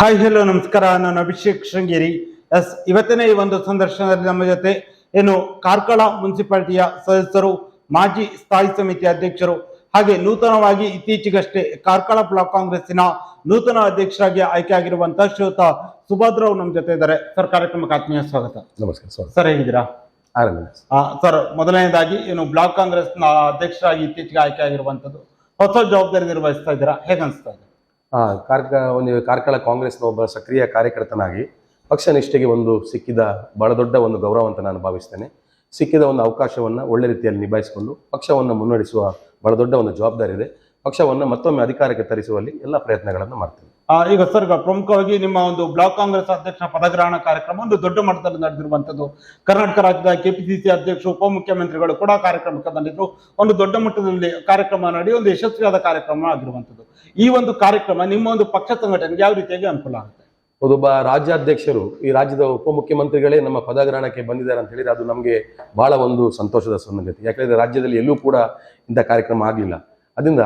Hi hello ನಮಸ್ಕಾರ. ನಾನು Abhishek Sringeri. S ಇವತ್ತಿನ ಈ ಒಂದು ಸಂದರ್ಶನದಲ್ಲಿ ನಮ್ಮ ಜೊತೆ ಏನು ಕಾರ್ಕಳ ಮುನ್ಸಿಪಾಲಿಟಿಯ ಸದಸ್ಯರು ಮಾಜಿ ಸ್ಥಾಯಿ ಸಮಿತಿ ಅಧ್ಯಕ್ಷರು ಹಾಗೆ ನೂತನವಾಗಿ ಇತ್ತೀಚೆಗಷ್ಟೇ ಕಾರ್ಕಳ ಬ್ಲಾಕ್ ಕಾಂಗ್ರೆಸ್ಸಿನ ನೂತನ ಅಧ್ಯಕ್ಷರಾಗಿ ಆಯ್ಕೆ ಆಗಿರುವಂತಹ ಶ್ರೀಯುತ ಸುಭದ್ರಾವ್ ನಮ್ಮ ಜೊತೆ ಇದ್ದಾರೆ. ಸರ್ ಕಾರ್ಯಕ್ರಮಕ್ಕೆ ಆತ್ಮೀಯ ಸ್ವಾಗತ. ನಮಸ್ಕಾರ ಸರ್ ಹೇಗಿದ್ದೀರಾ? ಸರ್ ಮೊದಲನೇದಾಗಿ ಏನು ಬ್ಲಾಕ್ ಕಾಂಗ್ರೆಸ್ನ ಅಧ್ಯಕ್ಷರಾಗಿ ಇತ್ತೀಚೆಗೆ ಆಯ್ಕೆ ಆಗಿರುವಂತದ್ದು ಹೊಸ ಜವಾಬ್ದಾರಿ ನಿರ್ವಹಿಸ್ತಾ ಇದ್ದೀರಾ? ಹೇಗೆ ಅನಿಸ್ತಾ ಇದೆ? ಕಾರ್ಕ, ಒಂದು ಕಾರ್ಕಳ ಕಾಂಗ್ರೆಸ್ನ ಒಬ್ಬ ಸಕ್ರಿಯ ಕಾರ್ಯಕರ್ತನಾಗಿ ಪಕ್ಷ ನಿಷ್ಠೆಗೆ ಒಂದು ಸಿಕ್ಕಿದ ಬಹಳ ದೊಡ್ಡ ಒಂದು ಗೌರವ ಅಂತ ನಾನು ಭಾವಿಸ್ತೇನೆ. ಸಿಕ್ಕಿದ ಒಂದು ಅವಕಾಶವನ್ನು ಒಳ್ಳೆ ರೀತಿಯಲ್ಲಿ ನಿಭಾಯಿಸಿಕೊಂಡು ಪಕ್ಷವನ್ನು ಮುನ್ನಡೆಸುವ ಬಹಳ ದೊಡ್ಡ ಒಂದು ಜವಾಬ್ದಾರಿ ಇದೆ. ಪಕ್ಷವನ್ನು ಮತ್ತೊಮ್ಮೆ ಅಧಿಕಾರಕ್ಕೆ ತರಿಸುವಲ್ಲಿ ಎಲ್ಲ ಪ್ರಯತ್ನಗಳನ್ನು ಮಾಡ್ತೇನೆ. ಈಗ ಸರ್ ಪ್ರಮುಖವಾಗಿ ನಿಮ್ಮ ಒಂದು ಬ್ಲಾಕ್ ಕಾಂಗ್ರೆಸ್ ಅಧ್ಯಕ್ಷ ಪದಗ್ರಹಣ ಕಾರ್ಯಕ್ರಮ ಒಂದು ದೊಡ್ಡ ಮಟ್ಟದಲ್ಲಿ ನಡೆದಿರುವಂತದ್ದು. ಕರ್ನಾಟಕ ರಾಜ್ಯದ ಕೆಪಿಸಿಸಿ ಅಧ್ಯಕ್ಷ, ಉಪಮುಖ್ಯಮಂತ್ರಿಗಳು ಕೂಡ ಕಾರ್ಯಕ್ರಮಕ್ಕೆ ಬಂದಿದ್ರು ಒಂದು ದೊಡ್ಡ ಮಟ್ಟದಲ್ಲಿ ಕಾರ್ಯಕ್ರಮ ನಡಿ ಒಂದು ಯಶಸ್ವಿಯಾದ ಕಾರ್ಯಕ್ರಮ ಆಗಿರುವಂತದ್ದು. ಈ ಒಂದು ಕಾರ್ಯಕ್ರಮ ನಿಮ್ಮ ಒಂದು ಪಕ್ಷ ಸಂಘಟನೆಗೆ ಯಾವ ರೀತಿಯಾಗಿ ಅನುಕೂಲ ಆಗುತ್ತೆ? ಒಬ್ಬ ರಾಜ್ಯಾಧ್ಯಕ್ಷರು ಈ ರಾಜ್ಯದ ಉಪಮುಖ್ಯಮಂತ್ರಿಗಳೇ ನಮ್ಮ ಪದಗ್ರಹಣಕ್ಕೆ ಬಂದಿದ್ದಾರೆ ಅಂತ ಹೇಳಿದ್ರೆ ಅದು ನಮಗೆ ಬಹಳ ಒಂದು ಸಂತೋಷದ ಸಂಗತಿ. ಯಾಕಂದ್ರೆ ರಾಜ್ಯದಲ್ಲಿ ಎಲ್ಲೂ ಕೂಡ ಇಂಥ ಕಾರ್ಯಕ್ರಮ ಆಗಲಿಲ್ಲ. ಅದರಿಂದ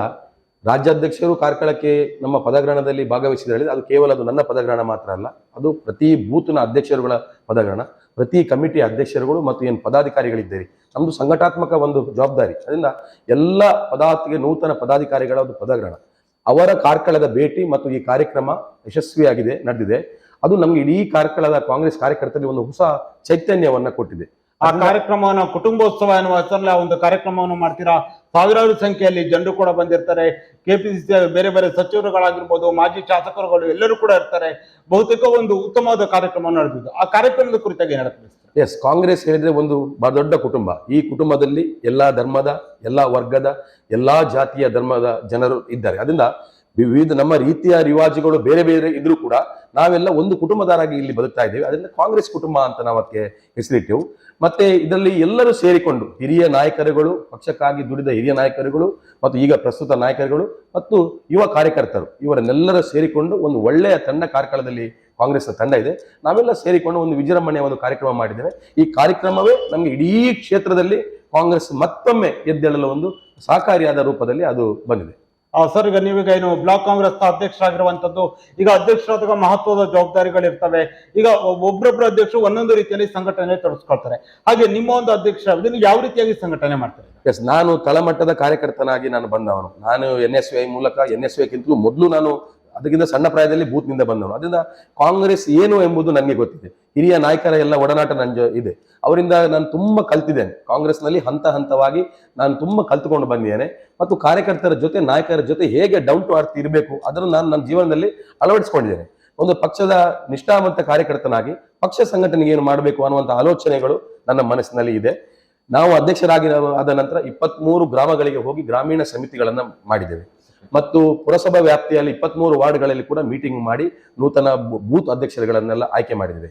ರಾಜ್ಯಾಧ್ಯಕ್ಷರು ಕಾರ್ಕಳಕ್ಕೆ ನಮ್ಮ ಪದಗ್ರಹಣದಲ್ಲಿ ಭಾಗವಹಿಸಿದ್ರೆ ಹೇಳಿದ್ರೆ ಅದು ಕೇವಲ ಅದು ನನ್ನ ಪದಗ್ರಹಣ ಮಾತ್ರ ಅಲ್ಲ, ಅದು ಪ್ರತಿ ಬೂತ್ನ ಅಧ್ಯಕ್ಷರುಗಳ ಪದಗ್ರಹಣ, ಪ್ರತಿ ಕಮಿಟಿ ಅಧ್ಯಕ್ಷರುಗಳು ಮತ್ತು ಏನು ಪದಾಧಿಕಾರಿಗಳಿದ್ದೀರಿ. ನಮ್ಮದು ಸಂಘಟಾತ್ಮಕ ಒಂದು ಜವಾಬ್ದಾರಿ. ಅದರಿಂದ ಎಲ್ಲ ಪದಾತಿಗೆ ನೂತನ ಪದಾಧಿಕಾರಿಗಳ ಒಂದು ಪದಗ್ರಹಣ. ಅವರ ಕಾರ್ಕಳದ ಭೇಟಿ ಮತ್ತು ಈ ಕಾರ್ಯಕ್ರಮ ಯಶಸ್ವಿಯಾಗಿದೆ, ನಡೆದಿದೆ. ಅದು ನಮಗೆ ಇಡೀ ಕಾರ್ಕಳದ ಕಾಂಗ್ರೆಸ್ ಕಾರ್ಯಕರ್ತರಿಗೆ ಒಂದು ಹೊಸ ಚೈತನ್ಯವನ್ನು ಕೊಟ್ಟಿದೆ. ಆ ಕಾರ್ಯಕ್ರಮವನ್ನು ಕುಟುಂಬೋತ್ಸವ ಎನ್ನುವ ಹೆಸರಲ್ಲಿ ಆ ಒಂದು ಕಾರ್ಯಕ್ರಮವನ್ನು ಮಾಡ್ತೀರಾ? ಸಾವಿರಾರು ಸಂಖ್ಯೆಯಲ್ಲಿ ಜನರು ಕೂಡ ಬಂದಿರ್ತಾರೆ. ಕೆಪಿಸಿಸಿ ಬೇರೆ ಬೇರೆ ಸಚಿವರುಗಳಾಗಿರ್ಬೋದು, ಮಾಜಿ ಶಾಸಕರುಗಳು ಎಲ್ಲರೂ ಕೂಡ ಇರ್ತಾರೆ. ಬಹುತೇಕ ಒಂದು ಉತ್ತಮವಾದ ಕಾರ್ಯಕ್ರಮ ನಡೆದಿದ್ದು. ಆ ಕಾರ್ಯಕ್ರಮದ ಕುರಿತಾಗಿ ಏನ್ ಎಸ್ ಕಾಂಗ್ರೆಸ್ ಹೇಳಿದ್ರೆ ಒಂದು ಬಹಳ ದೊಡ್ಡ ಕುಟುಂಬ. ಈ ಕುಟುಂಬದಲ್ಲಿ ಎಲ್ಲಾ ಧರ್ಮದ, ಎಲ್ಲಾ ವರ್ಗದ, ಎಲ್ಲಾ ಜಾತಿಯ ಧರ್ಮದ ಜನರು ಇದ್ದಾರೆ. ಅದರಿಂದ ವಿವಿಧ ನಮ್ಮ ರೀತಿಯ ರಿವಾಜುಗಳು ಬೇರೆ ಬೇರೆ ಇದ್ರೂ ಕೂಡ ನಾವೆಲ್ಲ ಒಂದು ಕುಟುಂಬದಾರಾಗಿ ಇಲ್ಲಿ ಬದುಕ್ತಾ ಇದ್ದೀವಿ. ಅದರಿಂದ ಕಾಂಗ್ರೆಸ್ ಕುಟುಂಬ ಅಂತ ನಾವು ಅದಕ್ಕೆ ಹೆಸರಿಟ್ಟೆವು. ಮತ್ತೆ ಇದರಲ್ಲಿ ಎಲ್ಲರೂ ಸೇರಿಕೊಂಡು ಹಿರಿಯ ನಾಯಕರುಗಳು, ಪಕ್ಷಕ್ಕಾಗಿ ದುಡಿದ ಹಿರಿಯ ನಾಯಕರುಗಳು ಮತ್ತು ಈಗ ಪ್ರಸ್ತುತ ನಾಯಕರುಗಳು ಮತ್ತು ಯುವ ಕಾರ್ಯಕರ್ತರು, ಇವರನ್ನೆಲ್ಲರೂ ಸೇರಿಕೊಂಡು ಒಂದು ಒಳ್ಳೆಯ ತಂಡ ಕಾರ್ಕಳದಲ್ಲಿ ಕಾಂಗ್ರೆಸ್ನ ತಂಡ ಇದೆ. ನಾವೆಲ್ಲ ಸೇರಿಕೊಂಡು ಒಂದು ವಿಜೃಂಭಣೆಯ ಒಂದು ಕಾರ್ಯಕ್ರಮ ಮಾಡಿದ್ದೇವೆ. ಈ ಕಾರ್ಯಕ್ರಮವೇ ನಮಗೆ ಇಡೀ ಕ್ಷೇತ್ರದಲ್ಲಿ ಕಾಂಗ್ರೆಸ್ ಮತ್ತೊಮ್ಮೆ ಎದ್ದೇಳಲು ಒಂದು ಸಹಕಾರಿಯಾದ ರೂಪದಲ್ಲಿ ಅದು ಬಂದಿದೆ. ಸರ್, ಈಗ ನೀವೀಗ ಏನು ಬ್ಲಾಕ್ ಕಾಂಗ್ರೆಸ್ ಅಧ್ಯಕ್ಷರಾಗಿರುವಂತದ್ದು ಈಗ ಅಧ್ಯಕ್ಷರಾದಾಗ ಮಹತ್ವದ ಜವಾಬ್ದಾರಿಗಳಿರ್ತವೆ. ಈಗ ಒಬ್ಬೊಬ್ಬರ ಅಧ್ಯಕ್ಷರು ಒಂದೊಂದು ರೀತಿಯಲ್ಲಿ ಸಂಘಟನೆ ತೊಡಸ್ಕೊಳ್ತಾರೆ. ಹಾಗೆ ನಿಮ್ಮ ಒಂದು ಅಧ್ಯಕ್ಷ ಯಾವ ರೀತಿಯಾಗಿ ಸಂಘಟನೆ ಮಾಡ್ತಾರೆ? ಎಸ್ ನಾನು ತಳಮಟ್ಟದ ಕಾರ್ಯಕರ್ತನಾಗಿ ನಾನು ಬಂದವನು. ನಾನು ಎನ್ ಎಸ್ ಐ ಮೂಲಕ ಎನ್ ಎಸ್ ಐಕ್ಕಿಂತಲೂ ಮೊದಲು ನಾನು ಅದಕ್ಕಿಂತ ಸಣ್ಣ ಪ್ರಾಯದಲ್ಲಿ ಬೂತ್ನಿಂದ ಬಂದವನು. ಅದರಿಂದ ಕಾಂಗ್ರೆಸ್ ಏನು ಎಂಬುದು ನನಗೆ ಗೊತ್ತಿದೆ. ಹಿರಿಯ ನಾಯಕರ ಎಲ್ಲ ಒಡನಾಟ ನನ್ನ ಇದೆ. ಅವರಿಂದ ನಾನು ತುಂಬ ಕಲ್ತಿದ್ದೇನೆ. ಕಾಂಗ್ರೆಸ್ನಲ್ಲಿ ಹಂತ ಹಂತವಾಗಿ ನಾನು ತುಂಬ ಕಲ್ತುಕೊಂಡು ಬಂದಿದ್ದೇನೆ. ಮತ್ತು ಕಾರ್ಯಕರ್ತರ ಜೊತೆ, ನಾಯಕರ ಜೊತೆ ಹೇಗೆ ಡೌನ್ ಟು ಅರ್ತ್ ಇರಬೇಕು ಅದನ್ನು ನಾನು ನನ್ನ ಜೀವನದಲ್ಲಿ ಅಳವಡಿಸಿಕೊಂಡಿದ್ದೇನೆ. ಒಂದು ಪಕ್ಷದ ನಿಷ್ಠಾವಂತ ಕಾರ್ಯಕರ್ತನಾಗಿ ಪಕ್ಷ ಸಂಘಟನೆಗೆ ಏನು ಮಾಡಬೇಕು ಅನ್ನುವಂಥ ಆಲೋಚನೆಗಳು ನನ್ನ ಮನಸ್ಸಿನಲ್ಲಿ ಇದೆ. ನಾವು ಅಧ್ಯಕ್ಷರಾಗಿ ಆದ ನಂತರ ಇಪ್ಪತ್ಮೂರು ಗ್ರಾಮಗಳಿಗೆ ಹೋಗಿ ಗ್ರಾಮೀಣ ಸಮಿತಿಗಳನ್ನು ಮಾಡಿದ್ದೇವೆ. ಮತ್ತು ಪುರಸಭಾ ವ್ಯಾಪ್ತಿಯಲ್ಲಿ ಇಪ್ಪತ್ಮೂರು ವಾರ್ಡ್ಗಳಲ್ಲಿ ಕೂಡ ಮೀಟಿಂಗ್ ಮಾಡಿ ನೂತನ ಬೂತ್ ಅಧ್ಯಕ್ಷರುಗಳನ್ನೆಲ್ಲ ಆಯ್ಕೆ ಮಾಡಿದ್ದೇವೆ.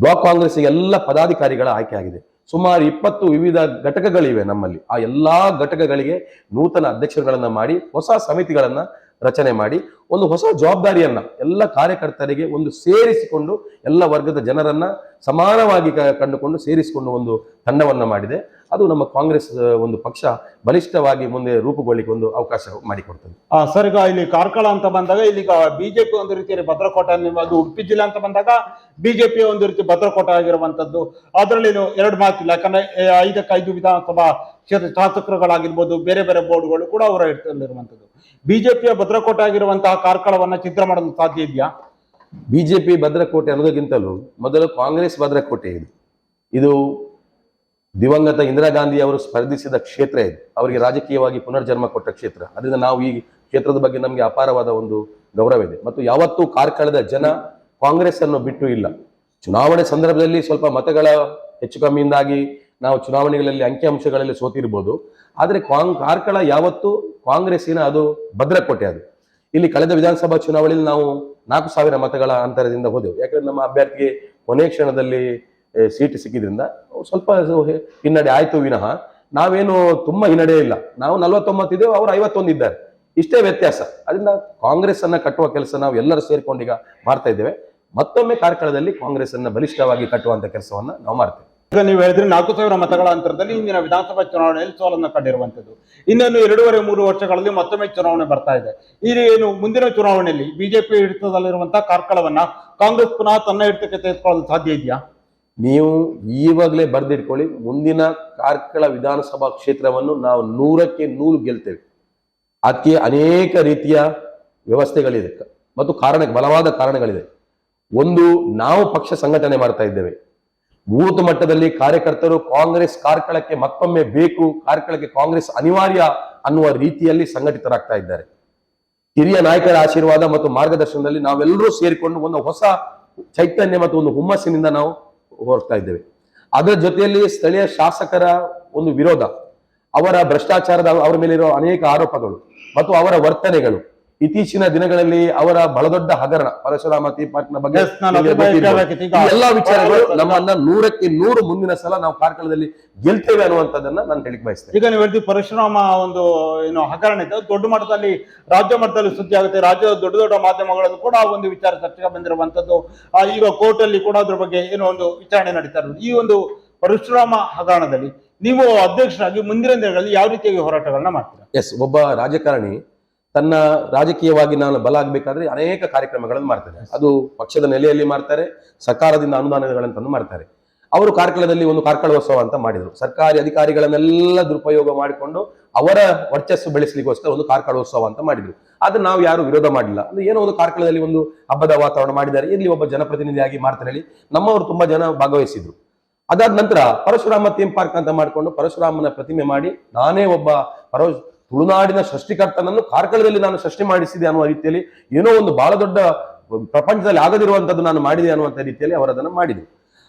ಬ್ಲಾಕ್ ಕಾಂಗ್ರೆಸ್ ಎಲ್ಲ ಪದಾಧಿಕಾರಿಗಳ ಆಯ್ಕೆ ಆಗಿದೆ ಸುಮಾರು ಇಪ್ಪತ್ತು ವಿವಿಧ ಘಟಕಗಳಿವೆ ನಮ್ಮಲ್ಲಿ. ಆ ಎಲ್ಲಾ ಘಟಕಗಳಿಗೆ ನೂತನ ಅಧ್ಯಕ್ಷರುಗಳನ್ನ ಮಾಡಿ, ಹೊಸ ಸಮಿತಿಗಳನ್ನ ರಚನೆ ಮಾಡಿ, ಒಂದು ಹೊಸ ಜವಾಬ್ದಾರಿಯನ್ನ ಎಲ್ಲ ಕಾರ್ಯಕರ್ತರಿಗೆ ಒಂದು ಸೇರಿಸಿಕೊಂಡು ಎಲ್ಲ ವರ್ಗದ ಜನರನ್ನ ಸಮಾನವಾಗಿ ಕಂಡುಕೊಂಡು ಸೇರಿಸಿಕೊಂಡು ಒಂದು ತಂಡವನ್ನ ಮಾಡಿದೆ. ಅದು ನಮ್ಮ ಕಾಂಗ್ರೆಸ್ ಒಂದು ಪಕ್ಷ ಬಲಿಷ್ಠವಾಗಿ ಮುಂದೆ ರೂಪುಗೊಳ್ಳಿಕ್ಕೆ ಒಂದು ಅವಕಾಶ ಮಾಡಿಕೊಡ್ತದೆ. ಆ, ಸರ್ ಈಗ ಇಲ್ಲಿ ಕಾರ್ಕಳ ಅಂತ ಬಂದಾಗ ಇಲ್ಲಿ ಬಿಜೆಪಿ ಒಂದು ರೀತಿಯಲ್ಲಿ ಭದ್ರಕೋಟೆ ಅನ್ನೋದು ಅದು ಉಡುಪಿ ಜಿಲ್ಲೆ ಅಂತ ಬಂದಾಗ ಬಿಜೆಪಿ ಒಂದು ರೀತಿ ಭದ್ರಕೋಟೆ ಆಗಿರುವಂತದ್ದು ಅದರಲ್ಲಿ ಎರಡು ಮಾತಿಲ್ಲ ಯಾಕಂದ್ರೆ ಏ, ಐದಕ್ಕೆ ಐದು ವಿಧಾನಸಭಾ ಕ್ಷೇತ್ರ ಶಾಸಕರುಗಳಾಗಿರ್ಬೋದು ಬೇರೆ ಬೇರೆ ಬೋರ್ಡ್ಗಳು ಕೂಡ ಅವರ ಇರುವಂತದ್ದು ಬಿಜೆಪಿಯ ಭದ್ರಕೋಟೆ ಆಗಿರುವಂತಹ ಕಾರ್ಕಳವನ್ನ ಚಿತ್ರ ಮಾಡಲು ಸಾಧ್ಯ ಇದೆಯಾ? ಬಿಜೆಪಿ ಭದ್ರಕೋಟೆ ಅನ್ನೋದಕ್ಕಿಂತಲೂ ಮೊದಲು ಕಾಂಗ್ರೆಸ್ ಭದ್ರಕೋಟೆ ಇದು. ಇದು ದಿವಂಗತ ಇಂದಿರಾ ಗಾಂಧಿ ಅವರು ಸ್ಪರ್ಧಿಸಿದ ಕ್ಷೇತ್ರ ಇದು. ಅವರಿಗೆ ರಾಜಕೀಯವಾಗಿ ಪುನರ್ಜನ್ಮ ಕೊಟ್ಟ ಕ್ಷೇತ್ರ. ಅದರಿಂದ ನಾವು ಈ ಕ್ಷೇತ್ರದ ಬಗ್ಗೆ ನಮಗೆ ಅಪಾರವಾದ ಒಂದು ಗೌರವ ಇದೆ ಮತ್ತು ಯಾವತ್ತೂ ಕಾರ್ಕಳದ ಜನ ಕಾಂಗ್ರೆಸ್ ಅನ್ನು ಬಿಟ್ಟು ಇಲ್ಲ. ಚುನಾವಣೆ ಸಂದರ್ಭದಲ್ಲಿ ಸ್ವಲ್ಪ ಮತಗಳ ಹೆಚ್ಚು ಕಮ್ಮಿಯಿಂದಾಗಿ ನಾವು ಚುನಾವಣೆಗಳಲ್ಲಿ ಅಂಕಿಅಂಶಗಳಲ್ಲಿ ಸೋತಿರ್ಬೋದು. ಆದರೆ ಕಾಂಗ್ ಕಾರ್ಕಳ ಯಾವತ್ತೂ ಕಾಂಗ್ರೆಸ್ಸಿನ ಅದು ಭದ್ರಕೋಟೆ ಅದು. ಇಲ್ಲಿ ಕಳೆದ ವಿಧಾನಸಭಾ ಚುನಾವಣೆಯಲ್ಲಿ ನಾವು ನಾಲ್ಕು ಸಾವಿರ ಮತಗಳ ಅಂತರದಿಂದ ಹೋದೆವು. ಯಾಕಂದ್ರೆ ನಮ್ಮ ಅಭ್ಯರ್ಥಿಗೆ ಕೊನೆ ಕ್ಷಣದಲ್ಲಿ ಸೀಟ್ ಸಿಕ್ಕಿದ್ರಿಂದ ಸ್ವಲ್ಪ ಹಿನ್ನಡೆ ಆಯ್ತು ವಿನಃ. ನಾವೇನು ತುಂಬಾ ಹಿನ್ನಡೆ ಇಲ್ಲ. ನಾವು ನಲವತ್ತೊಂಬತ್ತು ಇದ್ದೇವೆ, ಅವರು ಐವತ್ತೊಂದು ಇದ್ದಾರೆ. ಇಷ್ಟೇ ವ್ಯತ್ಯಾಸ. ಅದರಿಂದ ಕಾಂಗ್ರೆಸ್ ಅನ್ನ ಕಟ್ಟುವ ಕೆಲಸ ನಾವು ಎಲ್ಲರೂ ಸೇರಿಕೊಂಡೀಗ ಮಾಡ್ತಾ ಇದ್ದೇವೆ. ಮತ್ತೊಮ್ಮೆ ಕಾರ್ಕಳದಲ್ಲಿ ಕಾಂಗ್ರೆಸ್ ಅನ್ನ ಬಲಿಷ್ಠವಾಗಿ ಕಟ್ಟುವಂತ ಕೆಲಸವನ್ನ ನಾವು ಮಾಡ್ತೇವೆ. ಈಗ ನೀವು ಹೇಳಿದ್ರೆ ನಾಲ್ಕು ಸಾವಿರ ಮತಗಳ ಅಂತರದಲ್ಲಿ ಇಂದಿನ ವಿಧಾನಸಭಾ ಚುನಾವಣೆಯಲ್ಲಿ ಸೋಲನ್ನು ಕಂಡಿರುವಂತದ್ದು ಇನ್ನೊಂದು ಎರಡೂವರೆ, ಮೂರು ವರ್ಷಗಳಲ್ಲಿ ಮತ್ತೊಮ್ಮೆ ಚುನಾವಣೆ ಬರ್ತಾ ಇದೆ. ಈ ಏನು ಮುಂದಿನ ಚುನಾವಣೆಯಲ್ಲಿ ಬಿಜೆಪಿ ಹಿಡಿತದಲ್ಲಿರುವಂತಹ ಕಾರ್ಕಳವನ್ನ ಕಾಂಗ್ರೆಸ್ ಪುನಃ ತನ್ನ ಹಿಡಿತಕ್ಕೆ ತೆಗೆದುಕೊಳ್ಳಲು ಸಾಧ್ಯ ಇದೆಯಾ? ನೀವು ಈವಾಗಲೇ ಬರೆದಿಟ್ಕೊಳ್ಳಿ, ಮುಂದಿನ ಕಾರ್ಕಳ ವಿಧಾನಸಭಾ ಕ್ಷೇತ್ರವನ್ನು ನಾವು ನೂರಕ್ಕೆ ನೂರು ಗೆಲ್ತೇವೆ. ಅದಕ್ಕೆ ಅನೇಕ ರೀತಿಯ ವ್ಯವಸ್ಥೆಗಳಿದೆ. ಮತ್ತು ಕಾರಣ, ಬಲವಾದ ಕಾರಣಗಳಿದೆ. ಒಂದು, ನಾವು ಪಕ್ಷ ಸಂಘಟನೆ ಮಾಡ್ತಾ ಇದ್ದೇವೆ. ಬೂತ್ ಮಟ್ಟದಲ್ಲಿ ಕಾರ್ಯಕರ್ತರು ಕಾಂಗ್ರೆಸ್ ಕಾರ್ಕಳಕ್ಕೆ ಮತ್ತೊಮ್ಮೆ ಬೇಕು, ಕಾರ್ಕಳಕ್ಕೆ ಕಾಂಗ್ರೆಸ್ ಅನಿವಾರ್ಯ ಅನ್ನುವ ರೀತಿಯಲ್ಲಿ ಸಂಘಟಿತರಾಗ್ತಾ ಇದ್ದಾರೆ. ಹಿರಿಯ ನಾಯಕರ ಆಶೀರ್ವಾದ ಮತ್ತು ಮಾರ್ಗದರ್ಶನದಲ್ಲಿ ನಾವೆಲ್ಲರೂ ಸೇರಿಕೊಂಡು ಒಂದು ಹೊಸ ಚೈತನ್ಯ ಮತ್ತು ಒಂದು ಹುಮ್ಮಸ್ಸಿನಿಂದ ನಾವು ಹೊರಡ್ತಾ ಇದ್ದೇವೆ. ಅದರ ಜೊತೆಯಲ್ಲಿ ಸ್ಥಳೀಯ ಶಾಸಕರ ಒಂದು ವಿರೋಧ. ಅವರ ಭ್ರಷ್ಟಾಚಾರದ, ಅವರ ಮೇಲಿರೋ ಅನೇಕ ಆರೋಪಗಳು ಮತ್ತು ಅವರ ವರ್ತನೆಗಳು. ಇತ್ತೀಚಿನ ದಿನಗಳಲ್ಲಿ ಅವರ ಬಹಳದೊಡ್ಡ ಹಗರಣ ಪರಶುರಾಮ ತೀರ್ಪಾಟಿನ ಬಗ್ಗೆ ಎಲ್ಲಾ ವಿಚಾರಗಳು ಬಹಳ ನಮ್ಮನ್ನ ನೂರಕ್ಕೆ ನೂರು ಮುಂದಿನ ಸಲ ನಾವು ಕಾರ್ಕಳದಲ್ಲಿ ಗೆಲ್ತೇವೆ ಅನ್ನುವಂಥದ್ದನ್ನ ನಾನು ಹೇಳಿಕ್ ಬಯಸ್ತೇನೆ. ಈಗ ನೀವು ಹೇಳ್ತೀವಿ ಪರಶುರಾಮ ಒಂದು ಏನು ಹಗರಣ ಇದೆ ದೊಡ್ಡ ಮಟ್ಟದಲ್ಲಿ ರಾಜ್ಯ ಮಟ್ಟದಲ್ಲಿ ಸುದ್ದಿ ಆಗುತ್ತೆ. ರಾಜ್ಯದ ದೊಡ್ಡ ದೊಡ್ಡ ಮಾಧ್ಯಮಗಳಲ್ಲೂ ಕೂಡ ಆ ಒಂದು ವಿಚಾರ ಚರ್ಚೆಗೆ ಬಂದಿರುವಂತದ್ದು ಈಗ ಕೋರ್ಟ್ ಅಲ್ಲಿ ಕೂಡ ಅದ್ರ ಬಗ್ಗೆ ಏನೋ ಒಂದು ವಿಚಾರಣೆ ನಡೀತಾ ಇರೋದು. ಈ ಒಂದು ಪರಶುರಾಮ ಹಗರಣದಲ್ಲಿ ನೀವು ಅಧ್ಯಕ್ಷರಾಗಿ ಮುಂದಿನ ದಿನಗಳಲ್ಲಿ ಯಾವ ರೀತಿಯಾಗಿ ಹೋರಾಟಗಳನ್ನ ಮಾಡ್ತೀರಾ? ಎಸ್ ಒಬ್ಬ ರಾಜಕಾರಣಿ ತನ್ನ ರಾಜಕೀಯವಾಗಿ ನಾನು ಬಲ ಆಗಬೇಕಾದ್ರೆ ಅನೇಕ ಕಾರ್ಯಕ್ರಮಗಳನ್ನು ಮಾಡ್ತಾರೆ. ಅದು ಪಕ್ಷದ ನೆಲೆಯಲ್ಲಿ ಮಾಡ್ತಾರೆ ಸರ್ಕಾರದಿಂದ ಅನುದಾನಗಳಂತಲೂ ಮಾಡ್ತಾರೆ. ಅವರು ಕಾರ್ಕಳದಲ್ಲಿ ಒಂದು ಕಾರ್ಕಳೋತ್ಸವ ಅಂತ ಮಾಡಿದರು. ಸರ್ಕಾರಿ ಅಧಿಕಾರಿಗಳನ್ನೆಲ್ಲ ದುರುಪಯೋಗ ಮಾಡಿಕೊಂಡು ಅವರ ವರ್ಚಸ್ಸು ಬೆಳೆಸಲಿಕ್ಕೋಸ್ಕರ ಒಂದು ಕಾರ್ಕಳೋತ್ಸವ ಅಂತ ಮಾಡಿದ್ರು. ಅದನ್ನ ನಾವು ಯಾರು ವಿರೋಧ ಮಾಡಿಲ್ಲ. ಅಂದ್ರೆ ಏನೋ ಒಂದು ಕಾರ್ಕಳದಲ್ಲಿ ಒಂದು ಹಬ್ಬದ ವಾತಾವರಣ ಮಾಡಿದ್ದಾರೆ. ಇಲ್ಲಿ ಒಬ್ಬ ಜನಪ್ರತಿನಿಧಿಯಾಗಿ ಮಾಡ್ತಾರೆ ಹೇಳಿ ನಮ್ಮವರು ತುಂಬಾ ಜನ ಭಾಗವಹಿಸಿದ್ರು. ಅದಾದ ನಂತರ ಪರಶುರಾಮ ಥೀಮ್ ಪಾರ್ಕ್ ಅಂತ ಮಾಡಿಕೊಂಡು ಪರಶುರಾಮನ ಪ್ರತಿಮೆ ಮಾಡಿ ನಾನೇ ಒಬ್ಬ ಪರ ತುಳುನಾಡಿನ ಸೃಷ್ಟಿಕರ್ತನನ್ನು ಕಾರ್ಕಳದಲ್ಲಿ ನಾನು ಸೃಷ್ಟಿ ಮಾಡಿಸಿದೆ ಅನ್ನುವ ರೀತಿಯಲ್ಲಿ ಏನೋ ಒಂದು ಬಹಳ ದೊಡ್ಡ ಪ್ರಪಂಚದಲ್ಲಿ ಆಗದಿರುವಂತದ್ದು ನಾನು ಮಾಡಿದೆ ಅನ್ನುವಂಥ ರೀತಿಯಲ್ಲಿ ಅವರದನ್ನು ಮಾಡಿದ್ರು.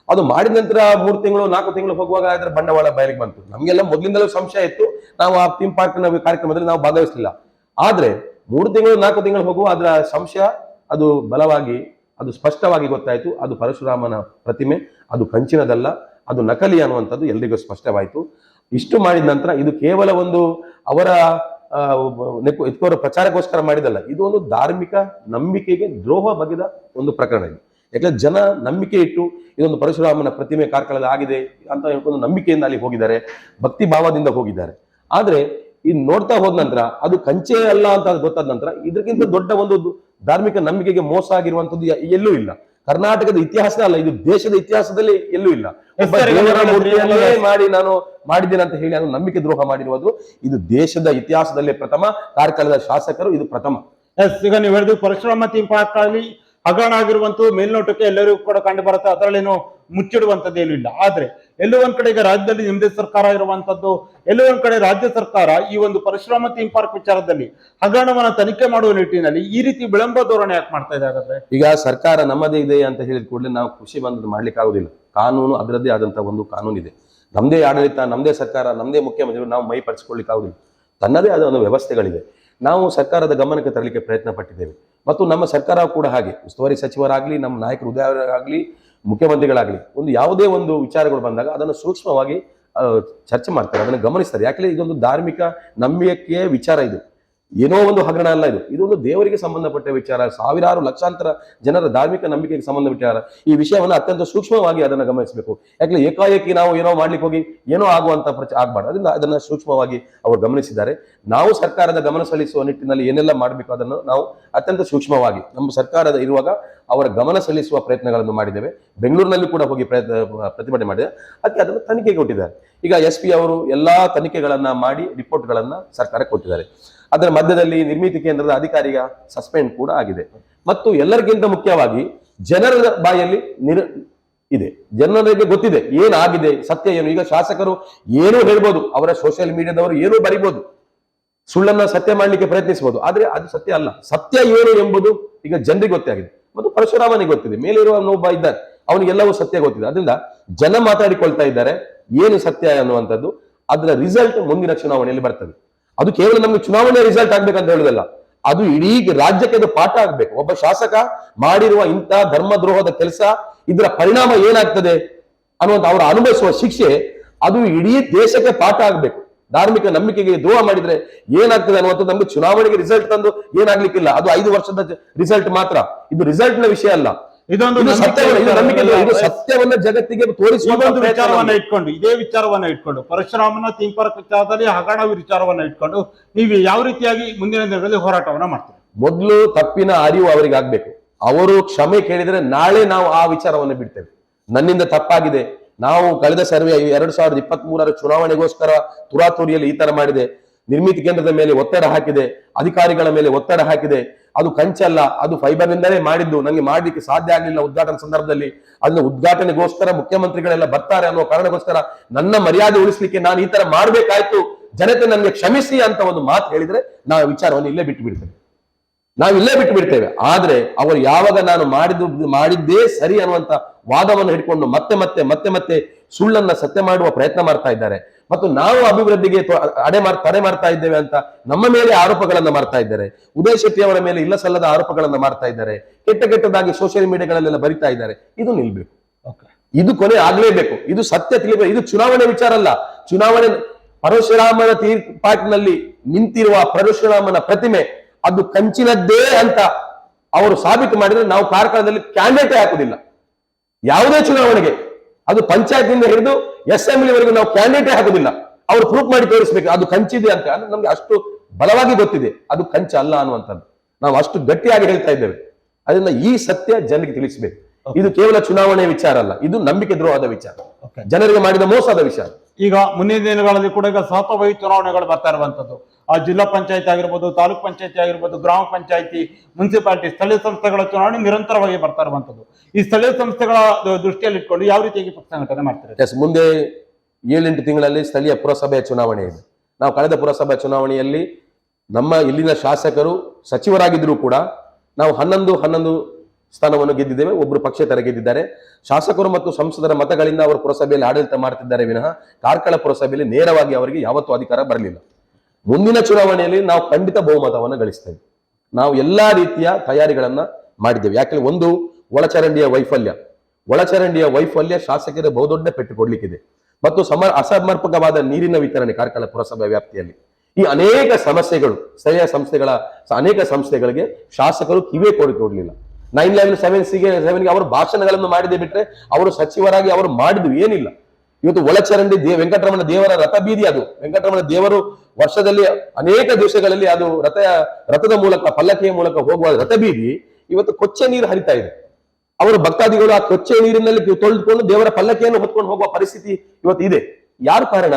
ಅದು ಮಾಡಿದ ನಂತರ ಮೂರು ತಿಂಗಳು, ನಾಲ್ಕು ತಿಂಗಳು ಹೋಗುವಾಗ ಅದರ ಬಂಡವಾಳ ಬಯಲಿಗೆ ಬಂತು. ನಮಗೆಲ್ಲ ಮೊದಲಿಂದಲೂ ಸಂಶಯ ಇತ್ತು. ನಾವು ಆ ಥೀಮ್ ಪಾರ್ಕ್ನ ಕಾರ್ಯಕ್ರಮದಲ್ಲಿ ನಾವು ಭಾಗವಹಿಸಲಿಲ್ಲ. ಆದ್ರೆ ಮೂರು ತಿಂಗಳು, ನಾಲ್ಕು ತಿಂಗಳು ಹೋಗುವ ಅದರ ಸಂಶಯ ಅದು ಬಲವಾಗಿ, ಅದು ಸ್ಪಷ್ಟವಾಗಿ ಗೊತ್ತಾಯಿತು. ಅದು ಪರಶುರಾಮನ ಪ್ರತಿಮೆ, ಅದು ಕಂಚಿನದಲ್ಲ, ಅದು ನಕಲಿ ಅನ್ನುವಂಥದ್ದು ಎಲ್ರಿಗೂ ಸ್ಪಷ್ಟವಾಯಿತು. ಇಷ್ಟು ಮಾಡಿದ ನಂತರ ಇದು ಕೇವಲ ಒಂದು ಅವರ ಎತ್ಕೋರ ಪ್ರಚಾರಕ್ಕೋಸ್ಕರ ಮಾಡಿದಲ್ಲ. ಇದು ಒಂದು ಧಾರ್ಮಿಕ ನಂಬಿಕೆಗೆ ದ್ರೋಹ ಬಗೆದ ಒಂದು ಪ್ರಕರಣ ಇದು. ಯಾಕಂದ್ರೆ ಜನ ನಂಬಿಕೆ ಇಟ್ಟು ಇದೊಂದು ಪರಶುರಾಮನ ಪ್ರತಿಮೆ ಕಾರ್ಕಳದ ಆಗಿದೆ ಅಂತ ಹೇಳ್ಕೊಂಡು ನಂಬಿಕೆಯಿಂದ ಅಲ್ಲಿ ಹೋಗಿದ್ದಾರೆ, ಭಕ್ತಿ ಭಾವದಿಂದ ಹೋಗಿದ್ದಾರೆ. ಆದ್ರೆ ಇದು ನೋಡ್ತಾ ಹೋದ ನಂತರ, ಅದು ಕಂಚೆ ಅಲ್ಲ ಅಂತ ಗೊತ್ತಾದ ನಂತರ ಇದಕ್ಕಿಂತ ದೊಡ್ಡ ಒಂದು ಧಾರ್ಮಿಕ ನಂಬಿಕೆಗೆ ಮೋಸ ಆಗಿರುವಂತದ್ದು ಎಲ್ಲೂ ಇಲ್ಲ. ಕರ್ನಾಟಕದ ಇತಿಹಾಸ ಅಲ್ಲ ಇದು ದೇಶದ ಇತಿಹಾಸದಲ್ಲಿ ಎಲ್ಲೂ ಇಲ್ಲ. ಹೇಳಿದ್ರಿ, ಮೂರ್ತಿಯನ್ನೇ ಮಾಡಿ ನಾನು ಮಾಡಿದ್ದೇನೆ ಅಂತ ಹೇಳಿ ಅದು ನಂಬಿಕೆ ದ್ರೋಹ ಮಾಡಿರುವುದು. ಇದು ದೇಶದ ಇತಿಹಾಸದಲ್ಲೇ ಪ್ರಥಮ ಕಾರ್ಕಳದ ಶಾಸಕರು ಇದು ಪ್ರಥಮ. ಎಸ್ ಈಗ ನೀವು ಹೇಳಿದ್ವಿ ಪರಶುರಾಮ ಥೀಮ್ ಪಾರ್ಕ್ ಅಲ್ಲಿ ಹಗರಣ ಆಗಿರುವಂತೂ ಮೇಲ್ನೋಟಕ್ಕೆ ಎಲ್ಲರಿಗೂ ಕೂಡ ಕಂಡು ಬರುತ್ತೆ ಅದರಲ್ಲೇನು ಮುಚ್ಚಿಡುವಂತದ್ದು ಏನೂ ಇಲ್ಲ. ಆದ್ರೆ ಎಲ್ಲೋ ಒಂದ್ ಕಡೆ ಈಗ ರಾಜ್ಯದಲ್ಲಿ ನಿಮ್ಮದೇ ಸರ್ಕಾರ ಇರುವಂತದ್ದು, ಎಲ್ಲೋ ಒಂದ್ ಕಡೆ ರಾಜ್ಯ ಸರ್ಕಾರ ಈ ಒಂದು ಪರಶುರಾಮ ಥೀಮ್ ಪಾರ್ಕ್ ವಿಚಾರದಲ್ಲಿ ಹಗರಣವನ್ನ ತನಿಖೆ ಮಾಡುವ ನಿಟ್ಟಿನಲ್ಲಿ ಈ ರೀತಿ ವಿಳಂಬ ಧೋರಣೆ ಯಾಕೆ ಮಾಡ್ತಾ ಇದೆ ಹಾಗಾದ್ರೆ? ಈಗ ಸರ್ಕಾರ ನಮ್ಮದೇ ಇದೆ ಅಂತ ಹೇಳಿದ ಕೂಡಲೇ ನಾವು ಕೃಷಿ ಬಂದದ್ದು ಮಾಡ್ಲಿಕ್ಕೆ ಆಗುದಿಲ್ಲ. ಕಾನೂನು ಅದರದ್ದೇ ಆದಂತ ಒಂದು ಕಾನೂನು ಇದೆ ನಮ್ದೇ ಆಡಳಿತ, ನಮ್ದೇ ಸರ್ಕಾರ, ನಮ್ದೇ ಮುಖ್ಯಮಂತ್ರಿಗಳು ನಾವು ಮೈ ಪಡಿಸ್ಕೊಳ್ಳಿಕ್ಕೆ ಆಗುದಿಲ್ಲ. ತನ್ನದೇ ಆದ ಒಂದು ವ್ಯವಸ್ಥೆಗಳಿದೆ. ನಾವು ಸರ್ಕಾರದ ಗಮನಕ್ಕೆ ತರಲಿಕ್ಕೆ ಪ್ರಯತ್ನ ಪಟ್ಟಿದ್ದೇವೆ. ಮತ್ತು ನಮ್ಮ ಸರ್ಕಾರ ಕೂಡ ಹಾಗೆ. ಉಸ್ತುವಾರಿ ಸಚಿವರಾಗ್ಲಿ, ನಮ್ಮ ನಾಯಕರು ಉದಯರಾಗಲಿ ಮುಖ್ಯಮಂತ್ರಿಗಳಾಗಲಿ, ಒಂದು ಯಾವುದೇ ಒಂದು ವಿಚಾರಗಳು ಬಂದಾಗ ಅದನ್ನು ಸೂಕ್ಷ್ಮವಾಗಿ ಚರ್ಚೆ ಮಾಡ್ತಾರೆ, ಅದನ್ನು ಗಮನಿಸ್ತಾರೆ. ಯಾಕಂದ್ರೆ ಇದೊಂದು ಧಾರ್ಮಿಕ ನಂಬಿಕೆಯ ವಿಚಾರ ಇದು. ಏನೋ ಒಂದು ಹಗರಣ ಅಲ್ಲ ಇದು. ಇದೊಂದು ದೇವರಿಗೆ ಸಂಬಂಧಪಟ್ಟ ವಿಚಾರ. ಸಾವಿರಾರು ಲಕ್ಷಾಂತರ ಜನರ ಧಾರ್ಮಿಕ ನಂಬಿಕೆಗೆ ಸಂಬಂಧ ವಿಚಾರ. ಈ ವಿಷಯವನ್ನು ಅತ್ಯಂತ ಸೂಕ್ಷ್ಮವಾಗಿ ಅದನ್ನು ಗಮನಿಸಬೇಕು. ಯಾಕಂದ್ರೆ ಏಕಾಏಕಿ ನಾವು ಏನೋ ಮಾಡ್ಲಿಕ್ಕೆ ಹೋಗಿ ಏನೋ ಆಗುವಂತ ಪ್ರಚ ಆಗ್ಬಾರ್ದು. ಅದರಿಂದ ಅದನ್ನ ಸೂಕ್ಷ್ಮವಾಗಿ ಅವರು ಗಮನಿಸಿದ್ದಾರೆ. ನಾವು ಸರ್ಕಾರದ ಗಮನ ಸಲ್ಲಿಸುವ ನಿಟ್ಟಿನಲ್ಲಿ ಏನೆಲ್ಲ ಮಾಡಬೇಕು ಅದನ್ನು ನಾವು ಅತ್ಯಂತ ಸೂಕ್ಷ್ಮವಾಗಿ ನಮ್ಮ ಸರ್ಕಾರದ ಇರುವಾಗ ಅವರ ಗಮನ ಸಲ್ಲಿಸುವ ಪ್ರಯತ್ನಗಳನ್ನು ಮಾಡಿದ್ದೇವೆ. ಬೆಂಗಳೂರಿನಲ್ಲಿ ಕೂಡ ಹೋಗಿ ಪ್ರಯತ್ನ, ಪ್ರತಿಭಟನೆ ಮಾಡಿದೆ. ಅದಕ್ಕೆ ಅದನ್ನು ತನಿಖೆಗೆ ಕೊಟ್ಟಿದ್ದಾರೆ. ಈಗ ಎಸ್ ಪಿ ಅವರು ಎಲ್ಲಾ ತನಿಖೆಗಳನ್ನ ಮಾಡಿ ರಿಪೋರ್ಟ್ಗಳನ್ನ ಸರ್ಕಾರಕ್ಕೆ ಕೊಟ್ಟಿದ್ದಾರೆ. ಅದರ ಮಧ್ಯದಲ್ಲಿ ನಿರ್ಮಿತಿ ಕೇಂದ್ರದ ಅಧಿಕಾರಿಗ ಸಸ್ಪೆಂಡ್ ಕೂಡ ಆಗಿದೆ. ಮತ್ತು ಎಲ್ಲರಿಗಿಂತ ಮುಖ್ಯವಾಗಿ ಜನರ ಬಾಯಲ್ಲಿ ನಿರ್, ಇದೆ. ಜನರಿಗೆ ಗೊತ್ತಿದೆ ಏನಾಗಿದೆ ಸತ್ಯ ಏನು. ಈಗ ಶಾಸಕರು ಏನೂ ಹೇಳ್ಬೋದು, ಅವರ ಸೋಷಿಯಲ್ ಮೀಡಿಯಾದವರು ಏನೂ ಬರಿಬೋದು, ಸುಳ್ಳನ್ನ ಸತ್ಯ ಮಾಡಲಿಕ್ಕೆ ಪ್ರಯತ್ನಿಸಬಹುದು ಆದ್ರೆ ಅದು ಸತ್ಯ ಅಲ್ಲ. ಸತ್ಯ ಏನು ಎಂಬುದು ಈಗ ಜನರಿಗೆ ಗೊತ್ತಾಗಿದೆ. ಮತ್ತು ಪರಶುರಾಮನಿಗೆ ಗೊತ್ತಿದೆ. ಮೇಲಿರುವ ಒಬ್ಬ ಇದ್ದಾರೆ. ಅವನಿಗೆಲ್ಲವೂ ಸತ್ಯ ಗೊತ್ತಿದೆ. ಅದರಿಂದ ಜನ ಮಾತಾಡಿಕೊಳ್ತಾ ಇದ್ದಾರೆ. ಏನು ಸತ್ಯ ಅನ್ನುವಂಥದ್ದು, ಅದರ ರಿಸಲ್ಟ್ ಮುಂದಿನ ಚುನಾವಣೆಯಲ್ಲಿ ಬರ್ತದೆ. ಅದು ಕೇವಲ ನಮ್ಗೆ ಚುನಾವಣೆ ರಿಸಲ್ಟ್ ಆಗ್ಬೇಕಂತ ಹೇಳುದಲ್ಲ. ಅದು ಇಡೀ ರಾಜ್ಯಕ್ಕೆ ಅದು ಪಾಠ ಆಗ್ಬೇಕು. ಒಬ್ಬ ಶಾಸಕ ಮಾಡಿರುವ ಇಂಥ ಧರ್ಮದ್ರೋಹದ ಕೆಲಸ ಇದರ ಪರಿಣಾಮ ಏನಾಗ್ತದೆ ಅನ್ನುವಂತ ಅವರ ಅನುಭವಿಸುವ ಶಿಕ್ಷೆ ಅದು ಇಡೀ ದೇಶಕ್ಕೆ ಪಾಠ ಆಗ್ಬೇಕು. ಧಾರ್ಮಿಕ ನಂಬಿಕೆಗೆ ದ್ರೋಹ ಮಾಡಿದ್ರೆ ಏನಾಗ್ತದೆ ಅನ್ನುವಂಥದ್ದು ನಮ್ಗೆ ಚುನಾವಣೆಗೆ ರಿಸಲ್ಟ್ ತಂದು ಏನಾಗ್ಲಿಕ್ಕಿಲ್ಲ. ಅದು ಐದು ವರ್ಷದ ರಿಸಲ್ಟ್ ಮಾತ್ರ. ಇದು ರಿಸಲ್ಟ್ನ ವಿಷಯ ಅಲ್ಲ. ಇದೊಂದು ಇದು ಸತ್ಯವನ್ನ ಜಗತ್ತಿಗೆ ತೋರಿಸುವ ಒಂದು ವಿಚಾರವನ್ನ ಇಟ್ಕೊಂಡು ಇದೇ ವಿಚಾರವನ್ನ ಇಟ್ಕೊಂಡು ಪರಶುರಾಮನ ತಿಂಪರ ವಿಚಾರದಲ್ಲಿ ಹಗರಣ ವಿಚಾರವನ್ನ ಇಟ್ಕೊಂಡು ನೀವು ಯಾವ ರೀತಿಯಾಗಿ ಮುಂದಿನ ದಿನಗಳಲ್ಲಿ ಹೋರಾಟವನ್ನ ಮಾಡ್ತೀರಿ? ಮೊದಲು ತಪ್ಪಿನ ಅರಿವು ಅವರಿಗೆ ಆಗ್ಬೇಕು. ಅವರು ಕ್ಷಮೆ ಕೇಳಿದ್ರೆ ನಾಳೆ ನಾವು ಆ ವಿಚಾರವನ್ನು ಬಿಡ್ತೇವೆ. ನನ್ನಿಂದ ತಪ್ಪಾಗಿದೆ. ನಾವು ಕಳೆದ ಸರ್ವೆ ಎರಡ್ ಸಾವಿರದ ಇಪ್ಪತ್ತ್ ಮೂರರ ಚುನಾವಣೆಗೋಸ್ಕರ ತುರಾತುರಿಯಲ್ಲಿ ಈ ತರ ಮಾಡಿದೆ. ನಿರ್ಮಿತಿ ಕೇಂದ್ರದ ಮೇಲೆ ಒತ್ತಡ ಹಾಕಿದೆ, ಅಧಿಕಾರಿಗಳ ಮೇಲೆ ಒತ್ತಡ ಹಾಕಿದೆ. ಅದು ಕಂಚಲ್ಲ ಅದು ಫೈಬರ್ ನಿಂದಲೇ ಮಾಡಿದ್ದು. ನನಗೆ ಮಾಡ್ಲಿಕ್ಕೆ ಸಾಧ್ಯ ಆಗಲಿಲ್ಲ ಉದ್ಘಾಟನೆ ಸಂದರ್ಭದಲ್ಲಿ. ಅದನ್ನ ಉದ್ಘಾಟನೆಗೋಸ್ಕರ ಮುಖ್ಯಮಂತ್ರಿಗಳೆಲ್ಲ ಬರ್ತಾರೆ ಅನ್ನೋ ಕಾರಣಕ್ಕೋಸ್ಕರ ನನ್ನ ಮರ್ಯಾದೆ ಉಳಿಸ್ಲಿಕ್ಕೆ ನಾನು ಈ ತರ ಮಾಡ್ಬೇಕಾಯ್ತು. ಜನತೆ ನನಗೆ ಕ್ಷಮಿಸಿ ಅಂತ ಒಂದು ಮಾತು ಹೇಳಿದ್ರೆ ನಾವು ವಿಚಾರವನ್ನು ಇಲ್ಲೇ ಬಿಟ್ಟು ಬಿಡ್ತೇವೆ ನಾವು ಇಲ್ಲೇ ಬಿಟ್ಟು ಬಿಡ್ತೇವೆ ಆದ್ರೆ ಅವರು ಯಾವಾಗ ನಾನು ಮಾಡಿದ್ದು, ಮಾಡಿದ್ದೇ ಸರಿ ಅನ್ನುವಂತ ವಾದವನ್ನು ಹಿಡ್ಕೊಂಡು ಮತ್ತೆ ಮತ್ತೆ ಮತ್ತೆ ಮತ್ತೆ ಸುಳ್ಳನ್ನ ಸತ್ಯ ಮಾಡುವ ಪ್ರಯತ್ನ ಮಾಡ್ತಾ ಇದ್ದಾರೆ. ಮತ್ತು ನಾವು ಅಭಿವೃದ್ಧಿಗೆ ಅಡೆ ಮಾಡ್ ತಡೆ ಮಾಡ್ತಾ ಇದ್ದೇವೆ ಅಂತ ನಮ್ಮ ಮೇಲೆ ಆರೋಪಗಳನ್ನ ಮಾಡ್ತಾ ಇದ್ದಾರೆ. ಉದಯ ಶೆಟ್ಟಿ ಅವರ ಮೇಲೆ ಇಲ್ಲ ಸಲ್ಲದ ಆರೋಪಗಳನ್ನ ಮಾಡ್ತಾ ಇದ್ದಾರೆ. ಕೆಟ್ಟ ಕೆಟ್ಟದಾಗಿ ಸೋಷಿಯಲ್ ಮೀಡಿಯಾಗಳಲ್ಲೆಲ್ಲ ಬರಿತಾ ಇದ್ದಾರೆ. ಇದು ನಿಲ್ಬೇಕು. ಇದು ಕೊನೆ ಆಗ್ಲೇಬೇಕು. ಇದು ಸತ್ಯ ತಿಳಿಬೇಕು ಇದು ಚುನಾವಣೆ ವಿಚಾರ ಅಲ್ಲ. ಚುನಾವಣೆ ಪರಶುರಾಮನ ತೀರ್ಪಾಟಿನಲ್ಲಿ ನಿಂತಿರುವ ಪರಶುರಾಮನ ಪ್ರತಿಮೆ ಅದು ಕಂಚಿನದ್ದೇ ಅಂತ ಅವರು ಸಾಬೀತು ಮಾಡಿದ್ರೆ ನಾವು ಕಾರ್ಕಳದಲ್ಲಿ ಕ್ಯಾಂಡಿಡೇಟ್ ಹಾಕುದಿಲ್ಲ ಯಾವುದೇ ಚುನಾವಣೆಗೆ ಅದು ಪಂಚಾಯತ್ನಿಂದ ಹಿಡಿದು ಅಸೆಂಬ್ಲಿ ವರೆಗೂ ನಾವು ಕ್ಯಾಂಡಿಡೇಟ್ ಹಾಕೋದಿಲ್ಲ ಅವರು ಪ್ರೂಫ್ ಮಾಡಿ ತೋರಿಸ್ಬೇಕು ಅದು ಕಂಚಿದೆ ಅಂತ. ಅಂದ್ರೆ ನಮ್ಗೆ ಅಷ್ಟು ಬಲವಾಗಿ ಗೊತ್ತಿದೆ. ಅದು ಕಂಚ ಅಲ್ಲ ಅನ್ನುವಂಥದ್ದು. ನಾವು ಅಷ್ಟು ಗಟ್ಟಿಯಾಗಿ ಹೇಳ್ತಾ ಇದ್ದೇವೆ. ಅದನ್ನ ಈ ಸತ್ಯ ಜನರಿಗೆ ತಿಳಿಸಬೇಕು. ಇದು ಕೇವಲ ಚುನಾವಣೆ ವಿಚಾರ ಅಲ್ಲ. ಇದು ನಂಬಿಕೆ ದ್ರೋಹದ ವಿಚಾರ. ಜನರಿಗೆ ಮಾಡಿದ ಮೋಸದ ವಿಚಾರ. ಈಗ ಮುಂದಿನ ದಿನಗಳಲ್ಲಿ ಕೂಡ ಈಗ ಸ್ವಲ್ಪ ಚುನಾವಣೆಗಳು ಬರ್ತಾ ಇರುವಂತದ್ದು ಆ ಜಿಲ್ಲಾ ಪಂಚಾಯತಿ ಆಗಿರ್ಬೋದು, ತಾಲೂಕ್ ಪಂಚಾಯತಿ ಆಗಿರ್ಬೋದು, ಗ್ರಾಮ ಪಂಚಾಯತಿ, ಮುನ್ಸಿಪಾಲಿಟಿ, ಸ್ಥಳೀಯ ಸಂಸ್ಥೆಗಳ ಚುನಾವಣೆ ನಿರಂತರವಾಗಿ ಬರ್ತಾ ಇರುವಂತದ್ದು ಈ ಸ್ಥಳೀಯ ಸಂಸ್ಥೆಗಳ ದೃಷ್ಟಿಯಲ್ಲಿ ಇಟ್ಕೊಂಡು ಯಾವ ರೀತಿಯಾಗಿ ಪಕ್ಷ ಸಂಘಟನೆ ಮಾಡ್ತಾರೆ? ಮುಂದೆ ಏಳೆಂಟು ತಿಂಗಳಲ್ಲಿ ಸ್ಥಳೀಯ ಪುರಸಭೆಯ ಚುನಾವಣೆ ಇದೆ. ನಾವು ಕಳೆದ ಪುರಸಭಾ ಚುನಾವಣೆಯಲ್ಲಿ ನಮ್ಮ ಇಲ್ಲಿನ ಶಾಸಕರು ಸಚಿವರಾಗಿದ್ದರೂ ಕೂಡ ನಾವು ಹನ್ನೊಂದು ಹನ್ನೊಂದು ಸ್ಥಾನವನ್ನು ಗೆದ್ದಿದ್ದೇವೆ ಒಬ್ಬರು ಪಕ್ಷೇತರ ಗೆದ್ದಿದ್ದಾರೆ. ಶಾಸಕರು ಮತ್ತು ಸಂಸದರ ಮತಗಳಿಂದ ಅವರು ಪುರಸಭೆಯಲ್ಲಿ ಆಡಳಿತ ಮಾಡ್ತಿದ್ದಾರೆ ವಿನಃ ಕಾರ್ಕಳ ಪುರಸಭೆಯಲ್ಲಿ ನೇರವಾಗಿ ಅವರಿಗೆ ಯಾವತ್ತೂ ಅಧಿಕಾರ ಬರಲಿಲ್ಲ. ಮುಂದಿನ ಚುನಾವಣೆಯಲ್ಲಿ ನಾವು ಖಂಡಿತ ಬಹುಮತವನ್ನು ಗಳಿಸ್ತೇವೆ. ನಾವು ಎಲ್ಲಾ ರೀತಿಯ ತಯಾರಿಗಳನ್ನ ಮಾಡಿದ್ದೇವೆ. ಯಾಕಂದ್ರೆ ಒಂದು, ಒಳಚರಂಡಿಯ ವೈಫಲ್ಯ. ಒಳಚರಂಡಿಯ ವೈಫಲ್ಯ ಶಾಸಕರಿಗೆ ಬಹುದೊಡ್ಡ ಪೆಟ್ಟು ಕೊಡ್ಲಿಕ್ಕಿದೆ. ಮತ್ತು ಸಮ ಅಸಮರ್ಪಕವಾದ ನೀರಿನ ವಿತರಣೆ ಕಾರ್ಕಳ ಪುರಸಭೆ ವ್ಯಾಪ್ತಿಯಲ್ಲಿ. ಈ ಅನೇಕ ಸಮಸ್ಯೆಗಳು, ಸ್ಥಳೀಯ ಸಂಸ್ಥೆಗಳ, ಅನೇಕ ಸಂಸ್ಥೆಗಳಿಗೆ ಶಾಸಕರು ಕಿವೇ ಕೊಡಿ ಕೊಡ್ಲಿಲ್ಲ. ನೈನ್ ಲೆವೆನ್ ಸೆವೆನ್ ಸಿಗೆ ಸೆವೆನ್ಗೆ ಅವರು ಭಾಷಣಗಳನ್ನು ಮಾಡಿದೆ ಬಿಟ್ರೆ ಅವರು ಸಚಿವರಾಗಿ ಅವರು ಮಾಡಿದ್ವು ಏನಿಲ್ಲ. ಇವತ್ತು ಒಳಚರಂಡಿ ವೆಂಕಟರಮಣ ದೇವರ ರಥ ಬೀದಿ ಅದು. ವೆಂಕಟರಮಣ ದೇವರು ವರ್ಷದಲ್ಲಿ ಅನೇಕ ದಿವಸಗಳಲ್ಲಿ ಅದು ರಥ ರಥದ ಮೂಲಕ, ಪಲ್ಲಕ್ಕಿಯ ಮೂಲಕ ಹೋಗುವ ರಥ ಬೀದಿ ಇವತ್ತು ಕೊಚ್ಚೆ ನೀರು ಹರಿತಾ ಇದೆ. ಅವರು ಭಕ್ತಾದಿಗಳು ಆ ಕೊಚ್ಚೆ ನೀರಿನಲ್ಲಿ ತೊಳೆದುಕೊಂಡು ದೇವರ ಪಲ್ಲಕ್ಕಿಯನ್ನು ಹೊತ್ಕೊಂಡು ಹೋಗುವ ಪರಿಸ್ಥಿತಿ ಇವತ್ತು ಇದೆ. ಯಾರು ಕಾರಣ?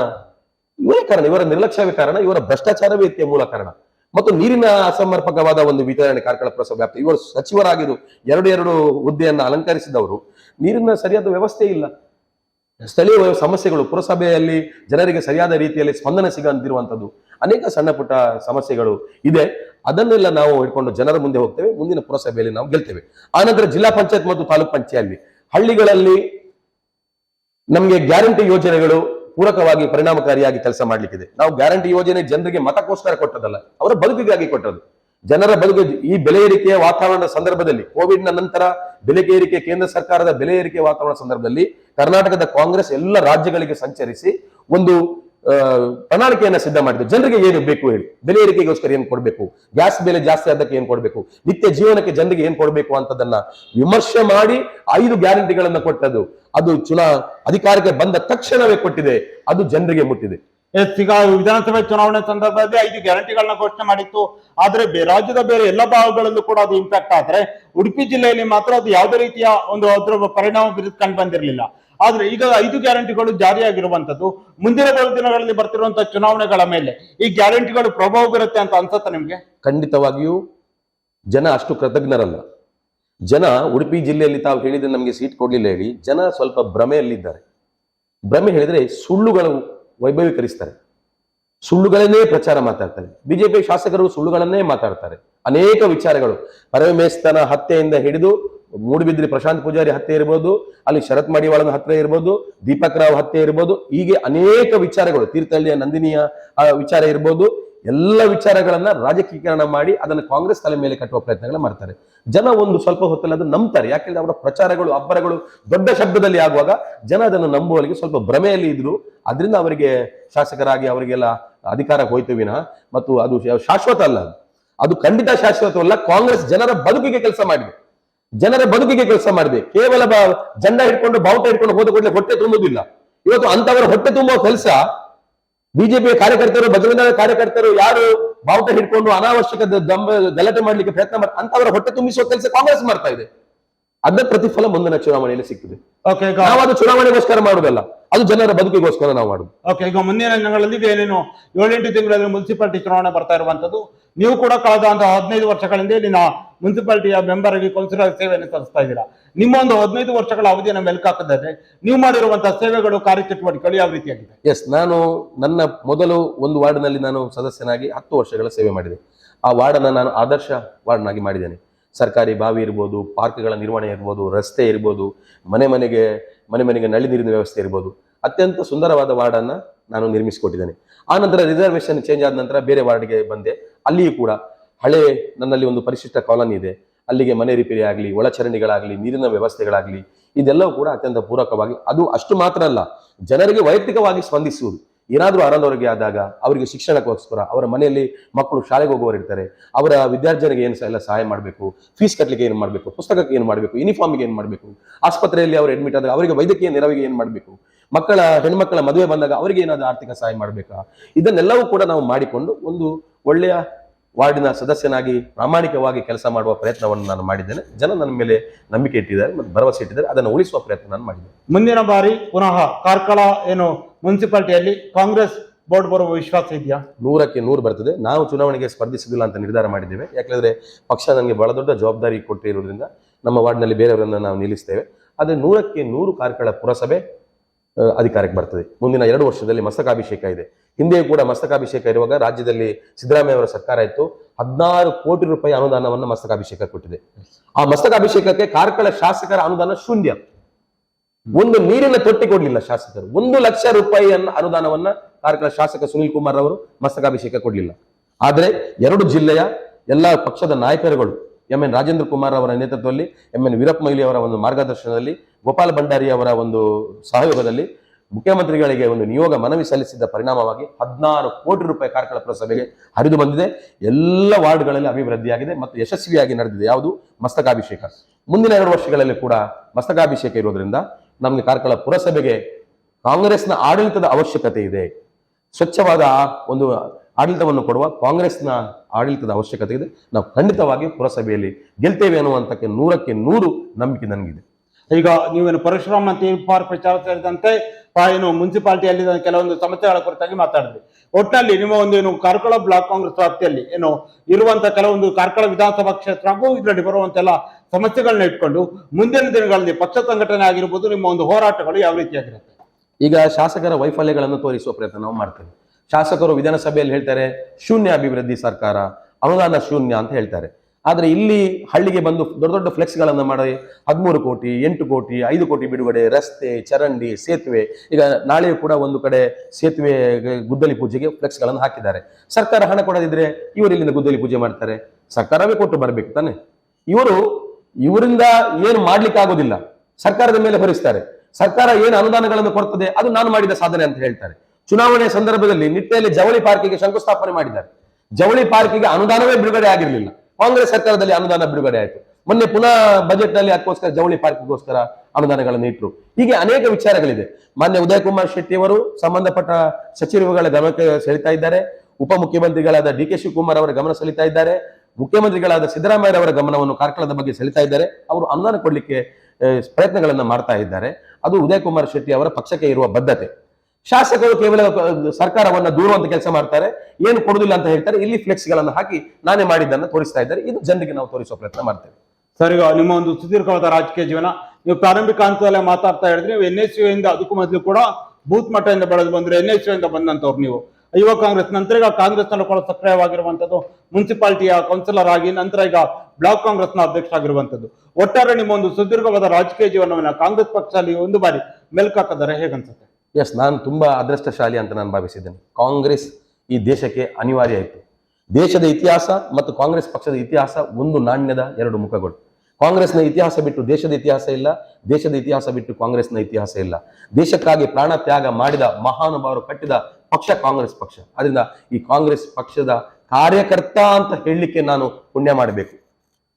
ಇವರೇ ಕಾರಣ. ಇವರ ನಿರ್ಲಕ್ಷ್ಯವೇ ಕಾರಣ. ಇವರ ಭ್ರಷ್ಟಾಚಾರವೇ ಇತ್ಯ ಮೂಲ ಕಾರಣ. ಮತ್ತು ನೀರಿನ ಅಸಮರ್ಪಕವಾದ ಒಂದು ವಿತರಣೆ ಕಾರ್ಕಳ ಪುರಸಭೆ ವ್ಯಾಪ್ತಿ. ಇವರು ಸಚಿವರಾಗಿದ್ದು ಎರಡು ಎರಡು ಹುದ್ದೆಯನ್ನು ಅಲಂಕರಿಸಿದವರು. ನೀರಿನ ಸರಿಯಾದ ವ್ಯವಸ್ಥೆ ಇಲ್ಲ. ಸ್ಥಳೀಯ ಸಮಸ್ಯೆಗಳು ಪುರಸಭೆಯಲ್ಲಿ ಜನರಿಗೆ ಸರಿಯಾದ ರೀತಿಯಲ್ಲಿ ಸ್ಪಂದನೆ ಸಿಗಂತಿರುವಂಥದ್ದು ಅನೇಕ ಸಣ್ಣ ಪುಟ್ಟ ಸಮಸ್ಯೆಗಳು ಇದೆ. ಅದನ್ನೆಲ್ಲ ನಾವು ಇಟ್ಕೊಂಡು ಜನರ ಮುಂದೆ ಹೋಗ್ತೇವೆ. ಮುಂದಿನ ಪುರಸಭೆಯಲ್ಲಿ ನಾವು ಗೆಲ್ತೇವೆ. ಆನಂತರ ಜಿಲ್ಲಾ ಪಂಚಾಯತ್ ಮತ್ತು ತಾಲೂಕು ಪಂಚಾಯತ್ ಹಳ್ಳಿಗಳಲ್ಲಿ ನಮಗೆ ಗ್ಯಾರಂಟಿ ಯೋಜನೆಗಳು ಪೂರಕವಾಗಿ ಪರಿಣಾಮಕಾರಿಯಾಗಿ ಕೆಲಸ ಮಾಡಲಿಕ್ಕಿದೆ. ನಾವು ಗ್ಯಾರಂಟಿ ಯೋಜನೆ ಜನರಿಗೆ ಮತಕ್ಕೋಸ್ಕರ ಕೊಟ್ಟದಲ್ಲ ಅವರ ಬದುಕಿಗಾಗಿ ಕೊಟ್ಟದ್ದು. ಜನರ ಬದುಕು ಈ ಬೆಲೆ ಏರಿಕೆಯ ವಾತಾವರಣದ ಸಂದರ್ಭದಲ್ಲಿ ಕೋವಿಡ್ನ ನಂತರ ಬೆಲೆ ಏರಿಕೆ ಕೇಂದ್ರ ಸರ್ಕಾರದ ಬೆಲೆ ಏರಿಕೆ ವಾತಾವರಣ ಸಂದರ್ಭದಲ್ಲಿ ಕರ್ನಾಟಕದ ಕಾಂಗ್ರೆಸ್ ಎಲ್ಲ ರಾಜ್ಯಗಳಿಗೆ ಸಂಚರಿಸಿ ಒಂದು ಪ್ರಣಾಳಿಕೆಯನ್ನ ಸಿದ್ಧ ಮಾಡಿದ್ರು ಜನರಿಗೆ ಏನು ಬೇಕು ಹೇಳಿ? ಬೆಲೆ ಏರಿಕೆಗೋಸ್ಕರ ಏನ್ ಕೊಡ್ಬೇಕು? ಗ್ಯಾಸ್ ಬೆಲೆ ಜಾಸ್ತಿ ಆದಕ್ಕೆ ಏನ್ ಕೊಡ್ಬೇಕು? ನಿತ್ಯ ಜೀವನಕ್ಕೆ ಜನರಿಗೆ ಏನ್ ಕೊಡ್ಬೇಕು ಅಂತದನ್ನ ವಿಮರ್ಶೆ ಮಾಡಿ ಐದು ಗ್ಯಾರಂಟಿಗಳನ್ನ ಕೊಟ್ಟದ್ದು. ಅದು ಚುನಾ, ಅಧಿಕಾರಕ್ಕೆ ಬಂದ ತಕ್ಷಣವೇ ಕೊಟ್ಟಿದೆ. ಅದು ಜನರಿಗೆ ಮುಟ್ಟಿದೆ. ಈಗ ವಿಧಾನಸಭೆ ಚುನಾವಣೆ ಸಂದರ್ಭದಲ್ಲಿ ಐದು ಗ್ಯಾರಂಟಿಗಳನ್ನ ಘೋಷಣೆ ಮಾಡಿತ್ತು. ಆದ್ರೆ ರಾಜ್ಯದ ಬೇರೆ ಎಲ್ಲ ಭಾಗಗಳಲ್ಲೂ ಕೂಡ ಅದು ಇಂಪ್ಯಾಕ್ಟ್ ಆದ್ರೆ ಉಡುಪಿ ಜಿಲ್ಲೆಯಲ್ಲಿ ಮಾತ್ರ ಅದು ಯಾವುದೇ ರೀತಿಯ ಒಂದು ಅದ್ರ ಪರಿಣಾಮ ಕಂಡು ಬಂದಿರಲಿಲ್ಲ. ಆದ್ರೆ ಈಗ ಐದು ಗ್ಯಾರಂಟಿಗಳು ಜಾರಿಯಾಗಿರುವಂತದ್ದು ಮುಂದಿನ ಕೆಲವು ದಿನಗಳಲ್ಲಿ ಬರ್ತಿರುವಂತಹ ಚುನಾವಣೆಗಳ ಮೇಲೆ ಈ ಗ್ಯಾರಂಟಿಗಳು ಪ್ರಭಾವ ಬೀರುತ್ತೆ ಅಂತ ಅನ್ಸತ್ತ ನಿಮ್ಗೆ? ಖಂಡಿತವಾಗಿಯೂ ಜನ ಅಷ್ಟು ಕೃತಜ್ಞರಲ್ಲ. ಜನ ಉಡುಪಿ ಜಿಲ್ಲೆಯಲ್ಲಿ ತಾವು ಹೇಳಿದ್ರೆ ನಮಗೆ ಸೀಟ್ ಕೊಡ್ಲಿಲ್ಲ ಹೇಳಿ, ಜನ ಸ್ವಲ್ಪ ಭ್ರಮೆಯಲ್ಲಿದ್ದಾರೆ. ಭ್ರಮೆ ಹೇಳಿದ್ರೆ ಸುಳ್ಳುಗಳು ವೈಭವೀಕರಿಸ್ತಾರೆ ಸುಳ್ಳುಗಳನ್ನೇ ಪ್ರಚಾರ ಮಾತಾಡ್ತಾರೆ. ಬಿಜೆಪಿ ಶಾಸಕರು ಸುಳ್ಳುಗಳನ್ನೇ ಮಾತಾಡ್ತಾರೆ. ಅನೇಕ ವಿಚಾರಗಳು. ಪರಮೇಸ್ತನ ಹತ್ಯೆಯಿಂದ ಹಿಡಿದು ಮೂಡುಬಿದ್ರಿ ಪ್ರಶಾಂತ್ ಪೂಜಾರಿ ಹತ್ಯೆ ಇರ್ಬೋದು, ಅಲ್ಲಿ ಶರತ್ ಮಡಿವಾಳನ ಹತ್ಯೆ ಇರ್ಬೋದು, ದೀಪಕ್ ರಾವ್ ಹತ್ಯೆ ಇರ್ಬೋದು, ಹೀಗೆ ಅನೇಕ ವಿಚಾರಗಳು. ತೀರ್ಥಹಳ್ಳಿಯ ನಂದಿನಿಯ ವಿಚಾರ ಇರ್ಬೋದು. ಎಲ್ಲ ವಿಚಾರಗಳನ್ನ ರಾಜಕೀಕರಣ ಮಾಡಿ ಅದನ್ನು ಕಾಂಗ್ರೆಸ್ ತಲೆ ಮೇಲೆ ಕಟ್ಟುವ ಪ್ರಯತ್ನಗಳನ್ನ ಮಾಡ್ತಾರೆ. ಜನ ಒಂದು ಸ್ವಲ್ಪ ಹೊತ್ತಲ್ಲಿ ಅದನ್ನು ನಂಬ್ತಾರೆ. ಯಾಕೆಂದ್ರೆ ಅವರ ಪ್ರಚಾರಗಳು, ಅಬ್ಬರಗಳು ದೊಡ್ಡ ಶಬ್ದದಲ್ಲಿ ಆಗುವಾಗ ಜನ ಅದನ್ನು ನಂಬುವವರಿಗೆ ಸ್ವಲ್ಪ ಭ್ರಮೆಯಲ್ಲಿ ಇದ್ರು. ಅದರಿಂದ ಅವರಿಗೆ ಶಾಸಕರಾಗಿ ಅವರಿಗೆಲ್ಲ ಅಧಿಕಾರ ಹೋಯ್ತು ವಿನಃ. ಮತ್ತು ಅದು ಶಾಶ್ವತ ಅಲ್ಲ ಅದು. ಖಂಡಿತ ಶಾಶ್ವತವಲ್ಲ. ಕಾಂಗ್ರೆಸ್ ಜನರ ಬದುಕಿಗೆ ಕೆಲಸ ಮಾಡಿದೆ. ಜನರ ಬದುಕಿಗೆ ಕೆಲಸ ಮಾಡಿದೆ. ಕೇವಲ ಜಂಡ ಹಿಡ್ಕೊಂಡು, ಬಾವುಟ ಹಿಡ್ಕೊಂಡು ಹೋದ ಕೂಡಲೇ ಹೊಟ್ಟೆ ತುಂಬುವುದಿಲ್ಲ ಇವತ್ತು ಅಂತವರ ಹೊಟ್ಟೆ ತುಂಬುವ ಕೆಲಸ ಬಿಜೆಪಿಯ ಕಾರ್ಯಕರ್ತರು ಬಜರಂಗ ಕಾರ್ಯಕರ್ತರು ಯಾರು ಬಾವುಟ ಹಿಡ್ಕೊಂಡು ಅನಾವಶ್ಯಕ ದಂಬ ಗಲಾಟೆ ಮಾಡ್ಲಿಕ್ಕೆ ಪ್ರಯತ್ನ ಮಾಡಿ ಅಂತವರ ಹೊಟ್ಟೆ ತುಂಬಿಸುವ ಕೆಲಸ ಕಾಂಗ್ರೆಸ್ ಮಾಡ್ತಾ ಇದೆ. ಅದ ಪ್ರತಿಫಲ ಮುಂದಿನ ಚುನಾವಣೆಯಲ್ಲಿ ಸಿಗ್ತದೆ ನಾವು ಅದು ಚುನಾವಣೆಗೋಸ್ಕರ ಮಾಡುದಲ್ಲ ಅದು ಜನರ ಬದುಕಿಗೋಸ್ಕರ ನಾವು ಮಾಡುದು. ಓಕೆ ಈಗ ಮುಂದಿನ ದಿನಗಳಲ್ಲಿ ಏನೇನು? ಏಳೆಂಟು ತಿಂಗಳಲ್ಲಿ ಮುನ್ಸಿಪಾಲಿಟಿ ಚುನಾವಣೆ ಬರ್ತಾ ಇರುವಂತದ್ದು ನೀವು ಕೂಡ ಕಳೆದ ಒಂದು ಹದಿನೈದು ವರ್ಷಗಳಿಂದ ಇಲ್ಲಿನ ಮುನ್ಸಿಪಾಲಿಟಿಯ ಮೆಂಬರ್ ಆಗಿ ಕೌನ್ಸಿಲರ್ ಸೇವೆಯನ್ನು ಸಲ್ಲಿಸ್ತಾ ಇದ್ದೀರಾ? ನಿಮ್ಮ ಒಂದು ಹದಿನೈದು ವರ್ಷಗಳ ಅವಧಿಯನ್ನು ಮೆಲ್ಕಾಕದಾದ್ರೆ ನೀವು ಮಾಡಿರುವಂತಹ ಸೇವೆಗಳು ಕಾರ್ಯಚಟುವಟಿಕೆಗಳು ಯಾವ ರೀತಿಯಾಗಿದೆ. ಎಸ್ ನಾನು ನನ್ನ ಮೊದಲು ಒಂದು ವಾರ್ಡ್ನಲ್ಲಿ ನಾನು ಸದಸ್ಯನಾಗಿ ಹತ್ತು ವರ್ಷಗಳ ಸೇವೆ ಮಾಡಿದೆ. ಆ ವಾರ್ಡನ್ನು ನಾನು ಆದರ್ಶ ವಾರ್ಡ್ನಾಗಿ ಮಾಡಿದ್ದೇನೆ. ಸರ್ಕಾರಿ ಬಾವಿ ಇರ್ಬೋದು ಪಾರ್ಕ್ಗಳ ನಿರ್ವಹಣೆ ಇರ್ಬೋದು ರಸ್ತೆ ಇರ್ಬೋದು ಮನೆ ಮನೆಗೆ ಮನೆ ಮನೆಗೆ ನಳ್ಳಿ ನೀರಿನ ವ್ಯವಸ್ಥೆ ಇರ್ಬೋದು. ಅತ್ಯಂತ ಸುಂದರವಾದ ವಾರ್ಡನ್ನು ನಾನು ನಿರ್ಮಿಸಿಕೊಟ್ಟಿದ್ದೇನೆ. ಆ ನಂತರ ರಿಸರ್ವೇಶನ್ ಚೇಂಜ್ ಆದ ನಂತರ ಬೇರೆ ವಾರ್ಡ್ಗೆ ಬಂದೆ. ಅಲ್ಲಿಯೂ ಕೂಡ ಹಳೆ, ನನ್ನಲ್ಲಿ ಒಂದು ಪರಿಶಿಷ್ಟ ಕಾಲನಿ ಇದೆ. ಅಲ್ಲಿಗೆ ಮನೆ ರಿಪೇರಿ ಆಗಲಿ, ಒಳಚರಂಡಿಗಳಾಗಲಿ, ನೀರಿನ ವ್ಯವಸ್ಥೆಗಳಾಗಲಿ, ಇದೆಲ್ಲವೂ ಕೂಡ ಅತ್ಯಂತ ಪೂರಕವಾಗಿ, ಅದು ಅಷ್ಟು ಮಾತ್ರ ಅಲ್ಲ, ಜನರಿಗೆ ವೈಯಕ್ತಿಕವಾಗಿ ಸ್ಪಂದಿಸುವುದು. ಏನಾದರೂ ಅನಾರೋಗ್ಯ ಆದಾಗ ಅವರಿಗೆ ಶಿಕ್ಷಣಕ್ಕೋಸ್ಕರ ಅವರ ಮನೆಯಲ್ಲಿ ಮಕ್ಕಳು ಶಾಲೆಗೆ ಹೋಗುವವರು ಇರ್ತಾರೆ. ಅವರ ವಿದ್ಯಾರ್ಥಿಗಳಿಗೆ ಏನು ಎಲ್ಲ ಸಹಾಯ ಮಾಡಬೇಕು ಫೀಸ್ ಕಟ್ಟಲಿಕ್ಕೆ ಏನು ಮಾಡಬೇಕು, ಪುಸ್ತಕಕ್ಕೆ ಏನು ಮಾಡಬೇಕು ಯೂನಿಫಾರ್ಮ್ಗೆ ಏನು ಮಾಡಬೇಕು, ಆಸ್ಪತ್ರೆಯಲ್ಲಿ ಅವರು ಅಡ್ಮಿಟ್ ಆದಾಗ ಅವರಿಗೆ ವೈದ್ಯಕೀಯ ನೆರವಿಗೆ ಏನು ಮಾಡಬೇಕು, ಮಕ್ಕಳ, ಹೆಣ್ಮಕ್ಕಳ ಮದುವೆ ಬಂದಾಗ ಅವರಿಗೆ ಏನಾದರೂ ಆರ್ಥಿಕ ಸಹಾಯ ಮಾಡಬೇಕಾ? ಇದನ್ನೆಲ್ಲವೂ ಕೂಡ ನಾವು ಮಾಡಿಕೊಂಡು ಒಂದು ಒಳ್ಳೆಯ ವಾರ್ಡಿನ ಸದಸ್ಯನಾಗಿ ಪ್ರಾಮಾಣಿಕವಾಗಿ ಕೆಲಸ ಮಾಡುವ ಪ್ರಯತ್ನವನ್ನು ನಾನು ಮಾಡಿದ್ದೇನೆ. ಜನ ನನ್ನ ಮೇಲೆ ನಂಬಿಕೆ ಇಟ್ಟಿದ್ದಾರೆ ಮತ್ತು ಭರವಸೆ ಇಟ್ಟಿದ್ದಾರೆ. ಅದನ್ನು ಉಳಿಸುವ ಪ್ರಯತ್ನ ನಾನು ಮಾಡಿದ್ದೇನೆ. ಮುಂದಿನ ಬಾರಿ ಪುನಃ ಕಾರ್ಕಳ ಏನು ಮುನ್ಸಿಪಾಲಿಟಿಯಲ್ಲಿ ಕಾಂಗ್ರೆಸ್ ಬೋರ್ಡ್ ಬರುವ ವಿಶ್ವಾಸ ಇದೆಯಾ? ನೂರಕ್ಕೆ ನೂರು ಬರ್ತದೆ. ನಾವು ಚುನಾವಣೆಗೆ ಸ್ಪರ್ಧಿಸುವುದಿಲ್ಲ ಅಂತ ನಿರ್ಧಾರ ಮಾಡಿದ್ದೇವೆ. ಯಾಕಂದ್ರೆ ಪಕ್ಷ ನನಗೆ ಬಹಳ ದೊಡ್ಡ ಜವಾಬ್ದಾರಿ ಕೊಟ್ಟಿರೋದ್ರಿಂದ ನಮ್ಮ ವಾರ್ಡ್ನಲ್ಲಿ ಬೇರೆಯವರನ್ನು ನಾವು ನಿಲ್ಲಿಸ್ತೇವೆ. ಆದರೆ ನೂರಕ್ಕೆ ನೂರು ಕಾರ್ಕಳ ಪುರಸಭೆ ಅಧಿಕಾರಕ್ಕೆ ಬರ್ತದೆ. ಮುಂದಿನ ಎರಡು ವರ್ಷದಲ್ಲಿ ಮಸ್ತಕಾಭಿಷೇಕ ಇದೆ. ಹಿಂದೆಯೂ ಕೂಡ ಮಸ್ತಕಾಭಿಷೇಕ ಇರುವಾಗ ರಾಜ್ಯದಲ್ಲಿ ಸಿದ್ದರಾಮಯ್ಯ ಅವರ ಸರ್ಕಾರ ಇತ್ತು. ಹದಿನಾರು ಕೋಟಿ ರೂಪಾಯಿ ಅನುದಾನವನ್ನು ಮಸ್ತಕಾಭಿಷೇಕ ಕೊಟ್ಟಿದೆ. ಆ ಮಸ್ತಕಾಭಿಷೇಕಕ್ಕೆ ಕಾರ್ಕಳ ಶಾಸಕರ ಅನುದಾನ ಶೂನ್ಯ. ಒಂದು ನೀರಿನ ತೊಟ್ಟಿ ಕೊಡಲಿಲ್ಲ ಶಾಸಕರು. ಒಂದು ಲಕ್ಷ ರೂಪಾಯಿಯನ್ನ ಅನುದಾನವನ್ನ ಕಾರ್ಕಳ ಶಾಸಕ ಸುನಿಲ್ ಕುಮಾರ್ ಅವರು ಮಸ್ತಕಾಭಿಷೇಕ ಕೊಡಲಿಲ್ಲ. ಆದರೆ ಎರಡು ಜಿಲ್ಲೆಯ ಎಲ್ಲ ಪಕ್ಷದ ನಾಯಕರುಗಳು, ಎಂ ಎನ್ ರಾಜೇಂದ್ರ ಕುಮಾರ್ ಅವರ ನೇತೃತ್ವದಲ್ಲಿ, ಎಂ ಎನ್ ವೀರಪ್ಪ ಮೊಯ್ಲಿ ಅವರ ಒಂದು ಮಾರ್ಗದರ್ಶನದಲ್ಲಿ, ಗೋಪಾಲ್ ಭಂಡಾರಿ ಅವರ ಒಂದು ಸಹಯೋಗದಲ್ಲಿ ಮುಖ್ಯಮಂತ್ರಿಗಳಿಗೆ ಒಂದು ನಿಯೋಗ ಮನವಿ ಸಲ್ಲಿಸಿದ ಪರಿಣಾಮವಾಗಿ ಹದಿನಾರು ಕೋಟಿ ರೂಪಾಯಿ ಕಾರ್ಕಳ ಪುರಸಭೆಗೆ ಹರಿದು ಬಂದಿದೆ. ಎಲ್ಲ ವಾರ್ಡ್ಗಳಲ್ಲಿ ಅಭಿವೃದ್ಧಿಯಾಗಿದೆ ಮತ್ತು ಯಶಸ್ವಿಯಾಗಿ ನಡೆದಿದೆ. ಯಾವುದು? ಮಸ್ತಕಾಭಿಷೇಕ. ಮುಂದಿನ ಎರಡು ವರ್ಷಗಳಲ್ಲಿ ಕೂಡ ಮಸ್ತಕಾಭಿಷೇಕ ಇರೋದ್ರಿಂದ ನಮಗೆ ಕಾರ್ಕಳ ಪುರಸಭೆಗೆ ಕಾಂಗ್ರೆಸ್ನ ಆಡಳಿತದ ಅವಶ್ಯಕತೆ ಇದೆ. ಸ್ವಚ್ಛವಾದ ಒಂದು ಆಡಳಿತವನ್ನು ಕೊಡುವ ಕಾಂಗ್ರೆಸ್ನ ಆಡಳಿತದ ಅವಶ್ಯಕತೆ ಇದೆ. ನಾವು ಖಂಡಿತವಾಗಿ ಪುರಸಭೆಯಲ್ಲಿ ಗೆಲ್ತೇವೆ ಅನ್ನುವಂಥಕ್ಕೆ ನೂರಕ್ಕೆ ನೂರು ನಂಬಿಕೆ ನನಗಿದೆ. ಈಗ ನೀವೇನು ಪರಶುರಾಮ ಥೀಮ್ ಪಾರ್ಕ್ ಪ್ರಚಾರ ಸೇರಿದಂತೆ ಏನು ಮುನ್ಸಿಪಾಲಿಟಿಯಲ್ಲಿ ಕೆಲವೊಂದು ಸಮಸ್ಯೆಗಳ ಕುರಿತಾಗಿ ಮಾತಾಡಿದ್ರಿ ಒಟ್ಟಿನಲ್ಲಿ ನಿಮ್ಮ ಒಂದು ಏನು ಕಾರ್ಕಳ ಬ್ಲಾಕ್ ಕಾಂಗ್ರೆಸ್ ವ್ಯಾಪ್ತಿಯಲ್ಲಿ ಏನು ಇರುವಂತ ಕೆಲವೊಂದು ಕಾರ್ಕಳ ವಿಧಾನಸಭಾ ಕ್ಷೇತ್ರ ಹಾಗೂ ಇದರಲ್ಲಿ ಬರುವಂತೆಲ್ಲ ಸಮಸ್ಯೆಗಳನ್ನ ಇಟ್ಕೊಂಡು ಮುಂದಿನ ದಿನಗಳಲ್ಲಿ ಪಕ್ಷ ಸಂಘಟನೆ ಆಗಿರ್ಬೋದು ನಿಮ್ಮ ಒಂದು ಹೋರಾಟಗಳು ಯಾವ ರೀತಿಯಾಗಿರುತ್ತೆ? ಈಗ ಶಾಸಕರ ವೈಫಲ್ಯಗಳನ್ನು ತೋರಿಸುವ ಪ್ರಯತ್ನ ನಾವು ಮಾಡ್ತೇವೆ. ಶಾಸಕರು ವಿಧಾನಸಭೆಯಲ್ಲಿ ಹೇಳ್ತಾರೆ, ಶೂನ್ಯ ಅಭಿವೃದ್ಧಿ ಸರ್ಕಾರ, ಅನುದಾನ ಶೂನ್ಯ ಅಂತ ಹೇಳ್ತಾರೆ. ಆದ್ರೆ ಇಲ್ಲಿ ಹಳ್ಳಿಗೆ ಬಂದು ದೊಡ್ಡ ದೊಡ್ಡ ಫ್ಲೆಕ್ಸ್ಗಳನ್ನು ಮಾಡಿ ಹದಿಮೂರು ಕೋಟಿ, ಎಂಟು ಕೋಟಿ, ಐದು ಕೋಟಿ ಬಿಡುಗಡೆ, ರಸ್ತೆ, ಚರಂಡಿ, ಸೇತುವೆ, ಈಗ ನಾಳೆ ಕೂಡ ಒಂದು ಕಡೆ ಸೇತುವೆ, ಗುದ್ದಲಿ ಪೂಜೆಗೆ ಫ್ಲೆಕ್ಸ್ಗಳನ್ನು ಹಾಕಿದ್ದಾರೆ. ಸರ್ಕಾರ ಹಣ ಕೊಡದಿದ್ರೆ ಇವರು ಇಲ್ಲಿಂದ ಗುದ್ದಲಿ ಪೂಜೆ ಮಾಡ್ತಾರೆ. ಸರ್ಕಾರವೇ ಕೊಟ್ಟು ಬರಬೇಕು ತಾನೆ? ಇವರು ಇವರಿಂದ ಏನು ಮಾಡ್ಲಿಕ್ಕೆ ಆಗೋದಿಲ್ಲ ಸರ್ಕಾರದ ಮೇಲೆ ಹೊರಿಸ್ತಾರೆ. ಸರ್ಕಾರ ಏನು ಅನುದಾನಗಳನ್ನು ಕೊಡ್ತದೆ, ಅದು ನಾನು ಮಾಡಿದ ಸಾಧನೆ ಅಂತ ಹೇಳ್ತಾರೆ. ಚುನಾವಣೆ ಸಂದರ್ಭದಲ್ಲಿ ನಿಟ್ಟೆಯಲ್ಲಿ ಜವಳಿ ಪಾರ್ಕಿಗೆ ಶಂಕುಸ್ಥಾಪನೆ ಮಾಡಿದ್ದಾರೆ. ಜವಳಿ ಪಾರ್ಕಿಗೆ ಅನುದಾನವೇ ಬಿಡುಗಡೆ ಆಗಿರಲಿಲ್ಲ. ಕಾಂಗ್ರೆಸ್ ಸರ್ಕಾರದಲ್ಲಿ ಅನುದಾನ ಬಿಡುಗಡೆ ಆಯಿತು. ಮೊನ್ನೆ ಪುನಃ ಬಜೆಟ್ನಲ್ಲಿ ಅದಕ್ಕೋಸ್ಕರ ಜವಳಿ ಪಾರ್ಕ್ಗೋಸ್ಕರ ಅನುದಾನಗಳನ್ನು ಇಟ್ಟರು ಹೀಗೆ ಅನೇಕ ವಿಚಾರಗಳಿದೆ. ಮಾನ್ಯ ಉದಯಕುಮಾರ್ ಶೆಟ್ಟಿ ಅವರು ಸಂಬಂಧಪಟ್ಟ ಸಚಿವರುಗಳ ಗಮನಕ್ಕೆ ಸೆಳಿತಾ ಇದ್ದಾರೆ. ಉಪಮುಖ್ಯಮಂತ್ರಿಗಳಾದ ಡಿ ಕೆ ಶಿವಕುಮಾರ್ ಅವರ ಗಮನ ಸೆಳಿತಾ ಇದ್ದಾರೆ. ಮುಖ್ಯಮಂತ್ರಿಗಳಾದ ಸಿದ್ದರಾಮಯ್ಯ ಅವರ ಗಮನವನ್ನು ಕಾರ್ಕಳದ ಬಗ್ಗೆ ಸೆಳೀತಾ ಇದ್ದಾರೆ. ಅವರು ಅನುದಾನ ಕೊಡಲಿಕ್ಕೆ ಪ್ರಯತ್ನಗಳನ್ನು ಮಾಡ್ತಾ ಇದ್ದಾರೆ. ಅದು ಉದಯ್ ಕುಮಾರ್ ಶೆಟ್ಟಿ ಅವರ ಪಕ್ಷಕ್ಕೆ ಇರುವ ಬದ್ಧತೆ. ಶಾಸಕರು ಕೇವಲ ಸರ್ಕಾರವನ್ನ ದೂರುವಂತ ಕೆಲಸ ಮಾಡ್ತಾರೆ. ಏನು ಕೊಡುದಿಲ್ಲ ಅಂತ ಹೇಳ್ತಾರೆ. ಇಲ್ಲಿ ಫ್ಲೆಕ್ಸ್ ಗಳನ್ನ ಹಾಕಿ ನಾನೇ ಮಾಡಿದ್ದನ್ನು ತೋರಿಸ್ತಾ ಇದ್ದಾರೆ. ಇದು ಜನರಿಗೆ ನಾವು ತೋರಿಸುವ ಪ್ರಯತ್ನ ಮಾಡ್ತೇವೆ. ಸರ್ ನಿಮ್ಮ ಒಂದು ಸುದೀರ್ಘವಾದ ರಾಜಕೀಯ ಜೀವನ, ನೀವು ಪ್ರಾರಂಭಿಕ ಹಂತದಲ್ಲೇ ಮಾತಾಡ್ತಾ ಹೇಳಿದ್ರೆ ನೀವು ಎನ್ ಎಸ್ ಇಂದ, ಅದಕ್ಕೂ ಮೊದಲು ಕೂಡ ಬೂತ್ ಮಟ್ಟದಿಂದ ಬೆಳೆದು ಬಂದ್ರೆ ಎನ್ ಎಸ್ ಇಂದ ಬಂದಂತವ್ರು ನೀವು. ಯುವ ಕಾಂಗ್ರೆಸ್ ನಂತರ ಈಗ ಕಾಂಗ್ರೆಸ್ನಲ್ಲಿ ಕೂಡ ಸಕ್ರಿಯವಾಗಿರುವಂತದ್ದು ಮುನ್ಸಿಪಾಲಿಟಿಯ ಕೌನ್ಸಿಲರ್ ಆಗಿ ನಂತರ ಈಗ ಬ್ಲಾಕ್ ಕಾಂಗ್ರೆಸ್ನ ಅಧ್ಯಕ್ಷ ಆಗಿರುವಂತದ್ದು ಒಟ್ಟಾರೆ ನಿಮ್ಮ ಒಂದು ಸುದೀರ್ಘವಾದ ರಾಜಕೀಯ ಜೀವನವನ್ನ ಕಾಂಗ್ರೆಸ್ ಪಕ್ಷದಲ್ಲಿ ಒಂದು ಬಾರಿ ಮೆಲ್ಕಾಕಿದರೆ ಹೇಗನ್ಸುತ್ತೆ ಎಸ್ ನಾನು ತುಂಬಾ ಅದೃಷ್ಟಶಾಲಿ ಅಂತ ನಾನು ಭಾವಿಸಿದ್ದೇನೆ. ಕಾಂಗ್ರೆಸ್ ಈ ದೇಶಕ್ಕೆ ಅನಿವಾರ್ಯ ಆಯಿತು. ದೇಶದ ಇತಿಹಾಸ ಮತ್ತು ಕಾಂಗ್ರೆಸ್ ಪಕ್ಷದ ಇತಿಹಾಸ ಒಂದು ನಾಣ್ಯದ ಎರಡು ಮುಖಗಳು. ಕಾಂಗ್ರೆಸ್ನ ಇತಿಹಾಸ ಬಿಟ್ಟು ದೇಶದ ಇತಿಹಾಸ ಇಲ್ಲ, ದೇಶದ ಇತಿಹಾಸ ಬಿಟ್ಟು ಕಾಂಗ್ರೆಸ್ನ ಇತಿಹಾಸ ಇಲ್ಲ. ದೇಶಕ್ಕಾಗಿ ಪ್ರಾಣ ತ್ಯಾಗ ಮಾಡಿದ ಮಹಾನುಭಾವರು ಕಟ್ಟಿದ ಪಕ್ಷ, ಕಾಂಗ್ರೆಸ್ ಪಕ್ಷ. ಅದರಿಂದ ಈ ಕಾಂಗ್ರೆಸ್ ಪಕ್ಷದ ಕಾರ್ಯಕರ್ತ ಅಂತ ಹೇಳಲಿಕ್ಕೆ ನಾನು ಪುಣ್ಯ ಮಾಡಬೇಕು.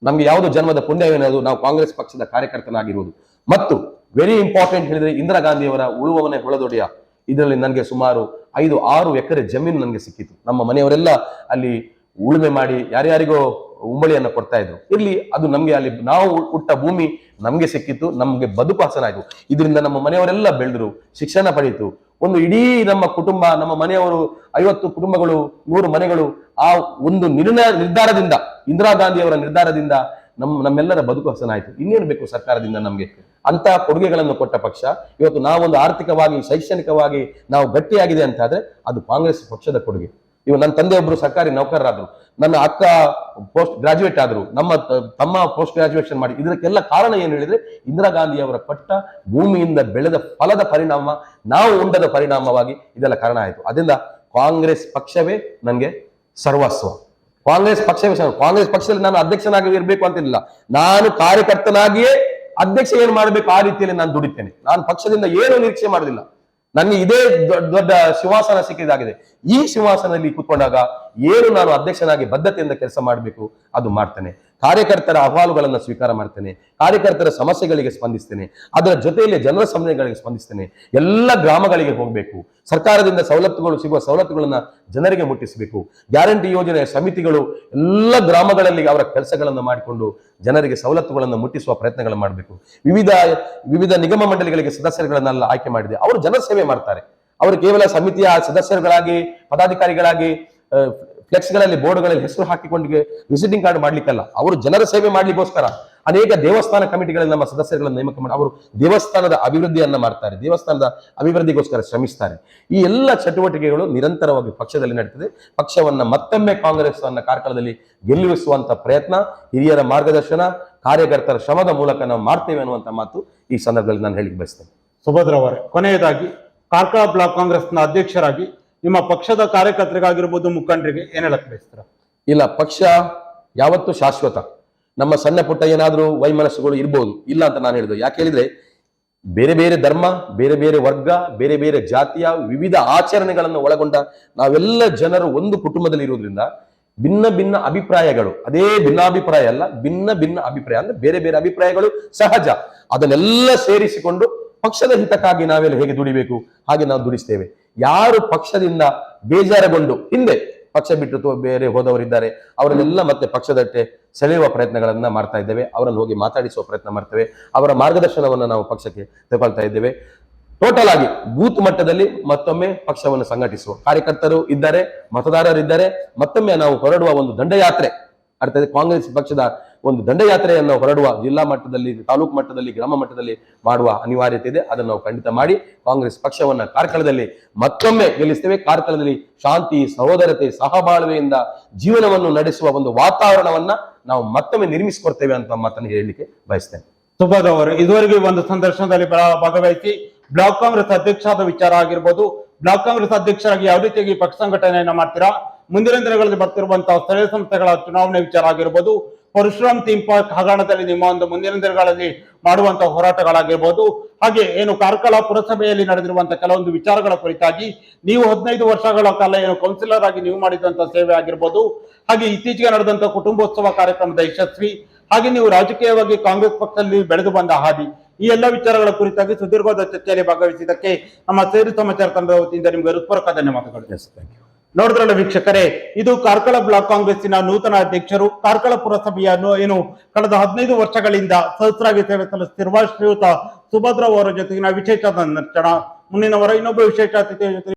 ನಮ್ಗೆ ಯಾವುದು ಜನ್ಮದ ಪುಣ್ಯವೇನದು, ನಾವು ಕಾಂಗ್ರೆಸ್ ಪಕ್ಷದ ಕಾರ್ಯಕರ್ತನಾಗಿರುವುದು. ಮತ್ತು ವೆರಿ ಇಂಪಾರ್ಟೆಂಟ್ ಹೇಳಿದ್ರೆ ಇಂದಿರಾ ಗಾಂಧಿಯವರ ಉಳುವವನೇ ಹೊಳದೊಡೆಯ. ಇದರಲ್ಲಿ ನನಗೆ ಸುಮಾರು ಐದು, ಆರು ಎಕರೆ ಜಮೀನು ನನಗೆ ಸಿಕ್ಕಿತು. ನಮ್ಮ ಮನೆಯವರೆಲ್ಲ ಅಲ್ಲಿ ಉಳುಮೆ ಮಾಡಿ ಯಾರ್ಯಾರಿಗೋ ಉಂಬಳಿಯನ್ನು ಕೊಡ್ತಾ ಇದ್ರು. ಇರ್ಲಿ, ಅದು ನಮ್ಗೆ ಅಲ್ಲಿ ನಾವು ಹುಟ್ಟ ಭೂಮಿ ನಮ್ಗೆ ಸಿಕ್ಕಿತ್ತು ನಮ್ಗೆ ಬದುಕು ಹಸನಾಯಿತು ಇದರಿಂದ ನಮ್ಮ ಮನೆಯವರೆಲ್ಲ ಬೆಳೆದ್ರು, ಶಿಕ್ಷಣ ಪಡೀತು ಒಂದು ಇಡೀ ನಮ್ಮ ಕುಟುಂಬ, ನಮ್ಮ ಮನೆಯವರು, ಐವತ್ತು ಕುಟುಂಬಗಳು, ನೂರು ಮನೆಗಳು ಆ ಒಂದು ನಿರ್ಣಯ, ನಿರ್ಧಾರದಿಂದ, ಇಂದಿರಾ ಗಾಂಧಿಯವರ ನಿರ್ಧಾರದಿಂದ ನಮ್ಮ ನಮ್ಮೆಲ್ಲರ ಬದುಕು ಹಸನಾಯಿತು. ಇನ್ನೇನು ಬೇಕು ಸರ್ಕಾರದಿಂದ ನಮಗೆ? ಅಂತ ಕೊಡುಗೆಗಳನ್ನು ಕೊಟ್ಟ ಪಕ್ಷ, ಇವತ್ತು ನಾವೊಂದು ಆರ್ಥಿಕವಾಗಿ, ಶೈಕ್ಷಣಿಕವಾಗಿ ನಾವು ಗಟ್ಟಿಯಾಗಿದೆ ಅಂತ ಆದ್ರೆ ಅದು ಕಾಂಗ್ರೆಸ್ ಪಕ್ಷದ ಕೊಡುಗೆ. ಇವ ನನ್ನ ತಂದೆ ಒಬ್ರು ಸರ್ಕಾರಿ ನೌಕರರಾದ್ರು, ನನ್ನ ಅಕ್ಕ ಪೋಸ್ಟ್ ಗ್ರಾಜುಯೇಟ್ ಆದ್ರು, ನಮ್ಮ ತಮ್ಮ ಪೋಸ್ಟ್ ಗ್ರಾಜುಯೇಷನ್ ಮಾಡಿ, ಇದಕ್ಕೆಲ್ಲ ಕಾರಣ ಏನು ಹೇಳಿದ್ರೆ ಇಂದಿರಾ ಗಾಂಧಿ ಅವರ ಪಟ್ಟ ಭೂಮಿಯಿಂದ ಬೆಳೆದ ಫಲದ ಪರಿಣಾಮ, ನಾವು ಉಂಡದ ಪರಿಣಾಮವಾಗಿ ಇದೆಲ್ಲ ಕಾರಣ ಆಯಿತು. ಅದರಿಂದ ಕಾಂಗ್ರೆಸ್ ಪಕ್ಷವೇ ನನಗೆ ಸರ್ವಸ್ವ. ಕಾಂಗ್ರೆಸ್ ಪಕ್ಷವೇ ಕಾಂಗ್ರೆಸ್ ಪಕ್ಷದಲ್ಲಿ ನಾನು ಅಧ್ಯಕ್ಷನಾಗಿ ಇರಬೇಕು ಅಂತಿಲ್ಲ. ನಾನು ಕಾರ್ಯಕರ್ತನಾಗಿಯೇ ಅಧ್ಯಕ್ಷ ಏನು ಮಾಡಬೇಕು ಆ ರೀತಿಯಲ್ಲಿ ನಾನು ದುಡಿತೇನೆ. ನಾನು ಪಕ್ಷದಿಂದ ಏನು ನಿರೀಕ್ಷೆ ಮಾಡುದಿಲ್ಲ. ನನಗೆ ಇದೇ ದೊಡ್ಡ ದೊಡ್ಡ ಸಿಂಹಾಸನ ಸಿಕ್ಕಿದಾಗಿದೆ. ಈ ಸಿಂಹಾಸನದಲ್ಲಿ ಕೂತ್ಕೊಂಡಾಗ ಏನು ನಾನು ಅಧ್ಯಕ್ಷನಾಗಿ ಬದ್ಧತೆಯಿಂದ ಕೆಲಸ ಮಾಡಬೇಕು, ಅದು ಮಾಡ್ತೇನೆ. ಕಾರ್ಯಕರ್ತರ ಅಹವಾಲುಗಳನ್ನು ಸ್ವೀಕಾರ ಮಾಡ್ತೇನೆ, ಕಾರ್ಯಕರ್ತರ ಸಮಸ್ಯೆಗಳಿಗೆ ಸ್ಪಂದಿಸ್ತೇನೆ, ಅದರ ಜೊತೆಯಲ್ಲಿ ಜನರ ಸಮಸ್ಯೆಗಳಿಗೆ ಸ್ಪಂದಿಸ್ತೇನೆ, ಎಲ್ಲ ಗ್ರಾಮಗಳಿಗೆ ಹೋಗಬೇಕು. ಸರ್ಕಾರದಿಂದ ಸವಲತ್ತುಗಳು ಸಿಗುವ ಸವಲತ್ತುಗಳನ್ನು ಜನರಿಗೆ ಮುಟ್ಟಿಸಬೇಕು. ಗ್ಯಾರಂಟಿ ಯೋಜನೆ ಸಮಿತಿಗಳು ಎಲ್ಲ ಗ್ರಾಮಗಳಲ್ಲಿ ಅವರ ಕೆಲಸಗಳನ್ನು ಮಾಡಿಕೊಂಡು ಜನರಿಗೆ ಸವಲತ್ತುಗಳನ್ನು ಮುಟ್ಟಿಸುವ ಪ್ರಯತ್ನಗಳನ್ನು ಮಾಡಬೇಕು. ವಿವಿಧ ವಿವಿಧ ನಿಗಮ ಮಂಡಳಿಗಳಿಗೆ ಸದಸ್ಯರುಗಳನ್ನೆಲ್ಲ ಆಯ್ಕೆ ಮಾಡಿದೆ. ಅವರು ಜನಸೇವೆ ಮಾಡ್ತಾರೆ. ಅವರು ಕೇವಲ ಸಮಿತಿಯ ಸದಸ್ಯರುಗಳಾಗಿ, ಪದಾಧಿಕಾರಿಗಳಾಗಿ ಫ್ಲೆಕ್ಸ್ಗಳಲ್ಲಿ, ಬೋರ್ಡ್ಗಳಲ್ಲಿ ಹೆಸರು ಹಾಕಿಕೊಂಡು ವಿಸಿಟಿಂಗ್ ಕಾರ್ಡ್ ಮಾಡ್ಲಿಕ್ಕಲ್ಲ. ಅವರು ಜನರ ಸೇವೆ ಮಾಡ್ಲಿಕ್ಕೋಸ್ಕರ ಅನೇಕ ದೇವಸ್ಥಾನ ಕಮಿಟಿಗಳಲ್ಲಿ ನಮ್ಮ ಸದಸ್ಯರುಗಳನ್ನು ನೇಮಕ ಮಾಡಿ, ಅವರು ದೇವಸ್ಥಾನದ ಅಭಿವೃದ್ಧಿಯನ್ನ ಮಾಡ್ತಾರೆ, ದೇವಸ್ಥಾನದ ಅಭಿವೃದ್ಧಿಗೋಸ್ಕರ ಶ್ರಮಿಸ್ತಾರೆ. ಈ ಎಲ್ಲ ಚಟುವಟಿಕೆಗಳು ನಿರಂತರವಾಗಿ ಪಕ್ಷದಲ್ಲಿ ನಡೀತದೆ. ಪಕ್ಷವನ್ನ ಮತ್ತೊಮ್ಮೆ ಕಾಂಗ್ರೆಸ್ ಅನ್ನ ಕಾರ್ಕಳದಲ್ಲಿ ಗೆಲ್ಲಿಸುವಂತ ಪ್ರಯತ್ನ, ಹಿರಿಯರ ಮಾರ್ಗದರ್ಶನ, ಕಾರ್ಯಕರ್ತರ ಶ್ರಮದ ಮೂಲಕ ನಾವು ಮಾಡ್ತೇವೆ ಅನ್ನುವಂತ ಮಾತು ಈ ಸಂದರ್ಭದಲ್ಲಿ ನಾನು ಹೇಳಿಕ್ ಬಯಸ್ತೇನೆ. ಸುಭದ್ರ ಅವರೇ, ಕೊನೆಯದಾಗಿ ಕಾರ್ಕಳ ಬ್ಲಾಕ್ ಕಾಂಗ್ರೆಸ್ನ ಅಧ್ಯಕ್ಷರಾಗಿ ನಿಮ್ಮ ಪಕ್ಷದ ಕಾರ್ಯಕರ್ತರಿಗಾಗಿರ್ಬೋದು ಮುಖಂಡರಿಗೆ ಏನ್ ಹೇಳಕ್ ಬಯಸ್ತೀರ ಇಲ್ಲ, ಪಕ್ಷ ಯಾವತ್ತು ಶಾಶ್ವತ. ನಮ್ಮ ಸಣ್ಣ ಪುಟ್ಟ ಏನಾದ್ರೂ ವೈಮನಸ್ಸುಗಳು ಇರ್ಬೋದು, ಇಲ್ಲ ಅಂತ ನಾನು ಹೇಳಿದೆ. ಯಾಕೆ ಹೇಳಿದ್ರೆ, ಬೇರೆ ಬೇರೆ ಧರ್ಮ, ಬೇರೆ ಬೇರೆ ವರ್ಗ, ಬೇರೆ ಬೇರೆ ಜಾತಿಯ ವಿವಿಧ ಆಚರಣೆಗಳನ್ನು ಒಳಗೊಂಡ ನಾವೆಲ್ಲ ಜನರು ಒಂದು ಕುಟುಂಬದಲ್ಲಿ ಇರೋದ್ರಿಂದ ಭಿನ್ನ ಭಿನ್ನ ಅಭಿಪ್ರಾಯಗಳು, ಅದೇ ಭಿನ್ನಾಭಿಪ್ರಾಯ ಅಲ್ಲ, ಭಿನ್ನ ಭಿನ್ನ ಅಭಿಪ್ರಾಯ ಅಂದ್ರೆ ಬೇರೆ ಬೇರೆ ಅಭಿಪ್ರಾಯಗಳು ಸಹಜ. ಅದನ್ನೆಲ್ಲ ಸೇರಿಸಿಕೊಂಡು ಪಕ್ಷದ ಹಿತಕ್ಕಾಗಿ ನಾವೆಲ್ಲ ಹೇಗೆ ದುಡಿಬೇಕು, ಹಾಗೆ ನಾವು ದುಡಿಸ್ತೇವೆ. ಯಾರು ಪಕ್ಷದಿಂದ ಬೇಜಾರಗೊಂಡು ಹಿಂದೆ ಪಕ್ಷ ಬಿಟ್ಟು ಬೇರೆ ಹೋದವರಿದ್ದಾರೆ, ಅವರನ್ನೆಲ್ಲ ಮತ್ತೆ ಪಕ್ಷದಟ್ಟೆ ಸೆಳೆಯುವ ಪ್ರಯತ್ನಗಳನ್ನ ಮಾಡ್ತಾ ಇದ್ದೇವೆ. ಅವರನ್ನು ಹೋಗಿ ಮಾತಾಡಿಸುವ ಪ್ರಯತ್ನ ಮಾಡ್ತೇವೆ. ಅವರ ಮಾರ್ಗದರ್ಶನವನ್ನು ನಾವು ಪಕ್ಷಕ್ಕೆ ತಗೊಳ್ತಾ ಇದ್ದೇವೆ. ಟೋಟಲ್ ಆಗಿ ಬೂತ್ ಮಟ್ಟದಲ್ಲಿ ಮತ್ತೊಮ್ಮೆ ಪಕ್ಷವನ್ನು ಸಂಘಟಿಸುವ ಕಾರ್ಯಕರ್ತರು ಇದ್ದಾರೆ, ಮತದಾರರಿದ್ದಾರೆ. ಮತ್ತೊಮ್ಮೆ ನಾವು ಹೊರಡುವ ಒಂದು ದಂಡಯಾತ್ರೆ ಅರ್ಥ ಕಾಂಗ್ರೆಸ್ ಪಕ್ಷದ ಒಂದು ದಂಡಯಾತ್ರೆಯನ್ನು ಹೊರಡುವ ಜಿಲ್ಲಾ ಮಟ್ಟದಲ್ಲಿ, ತಾಲೂಕು ಮಟ್ಟದಲ್ಲಿ, ಗ್ರಾಮ ಮಟ್ಟದಲ್ಲಿ ಮಾಡುವ ಅನಿವಾರ್ಯತೆ ಇದೆ. ಅದನ್ನು ನಾವು ಖಂಡಿತ ಮಾಡಿ ಕಾಂಗ್ರೆಸ್ ಪಕ್ಷವನ್ನ ಕಾರ್ಕಳದಲ್ಲಿ ಮತ್ತೊಮ್ಮೆ ಗೆಲ್ಲಿಸ್ತೇವೆ. ಕಾರ್ಕಳದಲ್ಲಿ ಶಾಂತಿ, ಸಹೋದರತೆ, ಸಹಬಾಳ್ವೆಯಿಂದ ಜೀವನವನ್ನು ನಡೆಸುವ ಒಂದು ವಾತಾವರಣವನ್ನ ನಾವು ಮತ್ತೊಮ್ಮೆ ನಿರ್ಮಿಸಿಕೊಡ್ತೇವೆ ಅಂತ ಮಾತನ್ನು ಹೇಳಲಿಕ್ಕೆ ಬಯಸ್ತೇನೆ. ಸುಭದ್ರ ಅವರು, ಇದುವರೆಗೆ ಒಂದು ಸಂದರ್ಶನದಲ್ಲಿ ಭಾಗವಹಿಸಿ ಬ್ಲಾಕ್ ಕಾಂಗ್ರೆಸ್ ಅಧ್ಯಕ್ಷರಾದ ವಿಚಾರ ಆಗಿರ್ಬೋದು, ಬ್ಲಾಕ್ ಕಾಂಗ್ರೆಸ್ ಅಧ್ಯಕ್ಷರಾಗಿ ಯಾವ ರೀತಿಯಾಗಿ ಪಕ್ಷ ಸಂಘಟನೆಯನ್ನ ಮಾಡ್ತೀರಾ, ಮುಂದಿನ ದಿನಗಳಲ್ಲಿ ಬರ್ತಿರುವಂತಹ ಸ್ಥಳೀಯ ಸಂಸ್ಥೆಗಳ ಚುನಾವಣೆ ವಿಚಾರ ಆಗಿರ್ಬೋದು ಪರಶುರಾಮ್ ಥೀಮ್ ಪಾರ್ಕ್ ಹಗರಣದಲ್ಲಿ ನಿಮ್ಮ ಒಂದು ಮುಂದಿನ ದಿನಗಳಲ್ಲಿ ಮಾಡುವಂತಹ ಹೋರಾಟಗಳಾಗಿರ್ಬೋದು. ಹಾಗೆ ಏನು ಕಾರ್ಕಳ ಪುರಸಭೆಯಲ್ಲಿ ನಡೆದಿರುವಂತಹ ಕೆಲವೊಂದು ವಿಚಾರಗಳ ಕುರಿತಾಗಿ ನೀವು ಹದಿನೈದು ವರ್ಷಗಳ ಕಾಲ ಏನು ಕೌನ್ಸಿಲರ್ ಆಗಿ ನೀವು ಮಾಡಿದಂತ ಸೇವೆ ಆಗಿರ್ಬೋದು. ಹಾಗೆ ಇತ್ತೀಚೆಗೆ ನಡೆದಂತ ಕುಟುಂಬೋತ್ಸವ ಕಾರ್ಯಕ್ರಮದ ಯಶಸ್ವಿ, ಹಾಗೆ ನೀವು ರಾಜಕೀಯವಾಗಿ ಕಾಂಗ್ರೆಸ್ ಪಕ್ಷದಲ್ಲಿ ಬೆಳೆದು ಬಂದ ಹಾದಿ, ಈ ಎಲ್ಲ ವಿಚಾರಗಳ ಕುರಿತಾಗಿ ಸುದೀರ್ಘವಾದ ಚರ್ಚೆಯಲ್ಲಿ ಭಾಗವಹಿಸಿದ್ದಕ್ಕೆ ನಮ್ಮ ಸೇರಿ ಸಮಾಚಾರ ತಂಡದ ವತಿಯಿಂದ ನಿಮಗೆ ಹೃತ್ಪೂರ್ವಕ ಧನ್ಯವಾದಗಳು. ನೋಡಿದ್ರಲ್ಲ ವೀಕ್ಷಕರೇ, ಇದು ಕಾರ್ಕಳ ಬ್ಲಾಕ್ ಕಾಂಗ್ರೆಸ್ಸಿನ ನೂತನ ಅಧ್ಯಕ್ಷರು, ಕಾರ್ಕಳ ಪುರಸಭೆಯ ಏನು ಕಳೆದ ಹದಿನೈದು ವರ್ಷಗಳಿಂದ ಸಹಸ್ರಾಗಿ ಸೇವೆ ಸಲ್ಲಿಸುತ್ತಿರುವ ಶ್ರೀಯುತ ಸುಭದ್ರ ಅವರ ಜೊತೆಗಿನ ವಿಶೇಷ ಸಂದರ್ಶನ. ಮುಂದಿನ ವರ ಇನ್ನೊಬ್ಬ ವಿಶೇಷ ಅತಿಥಿಯ ಜೊತೆ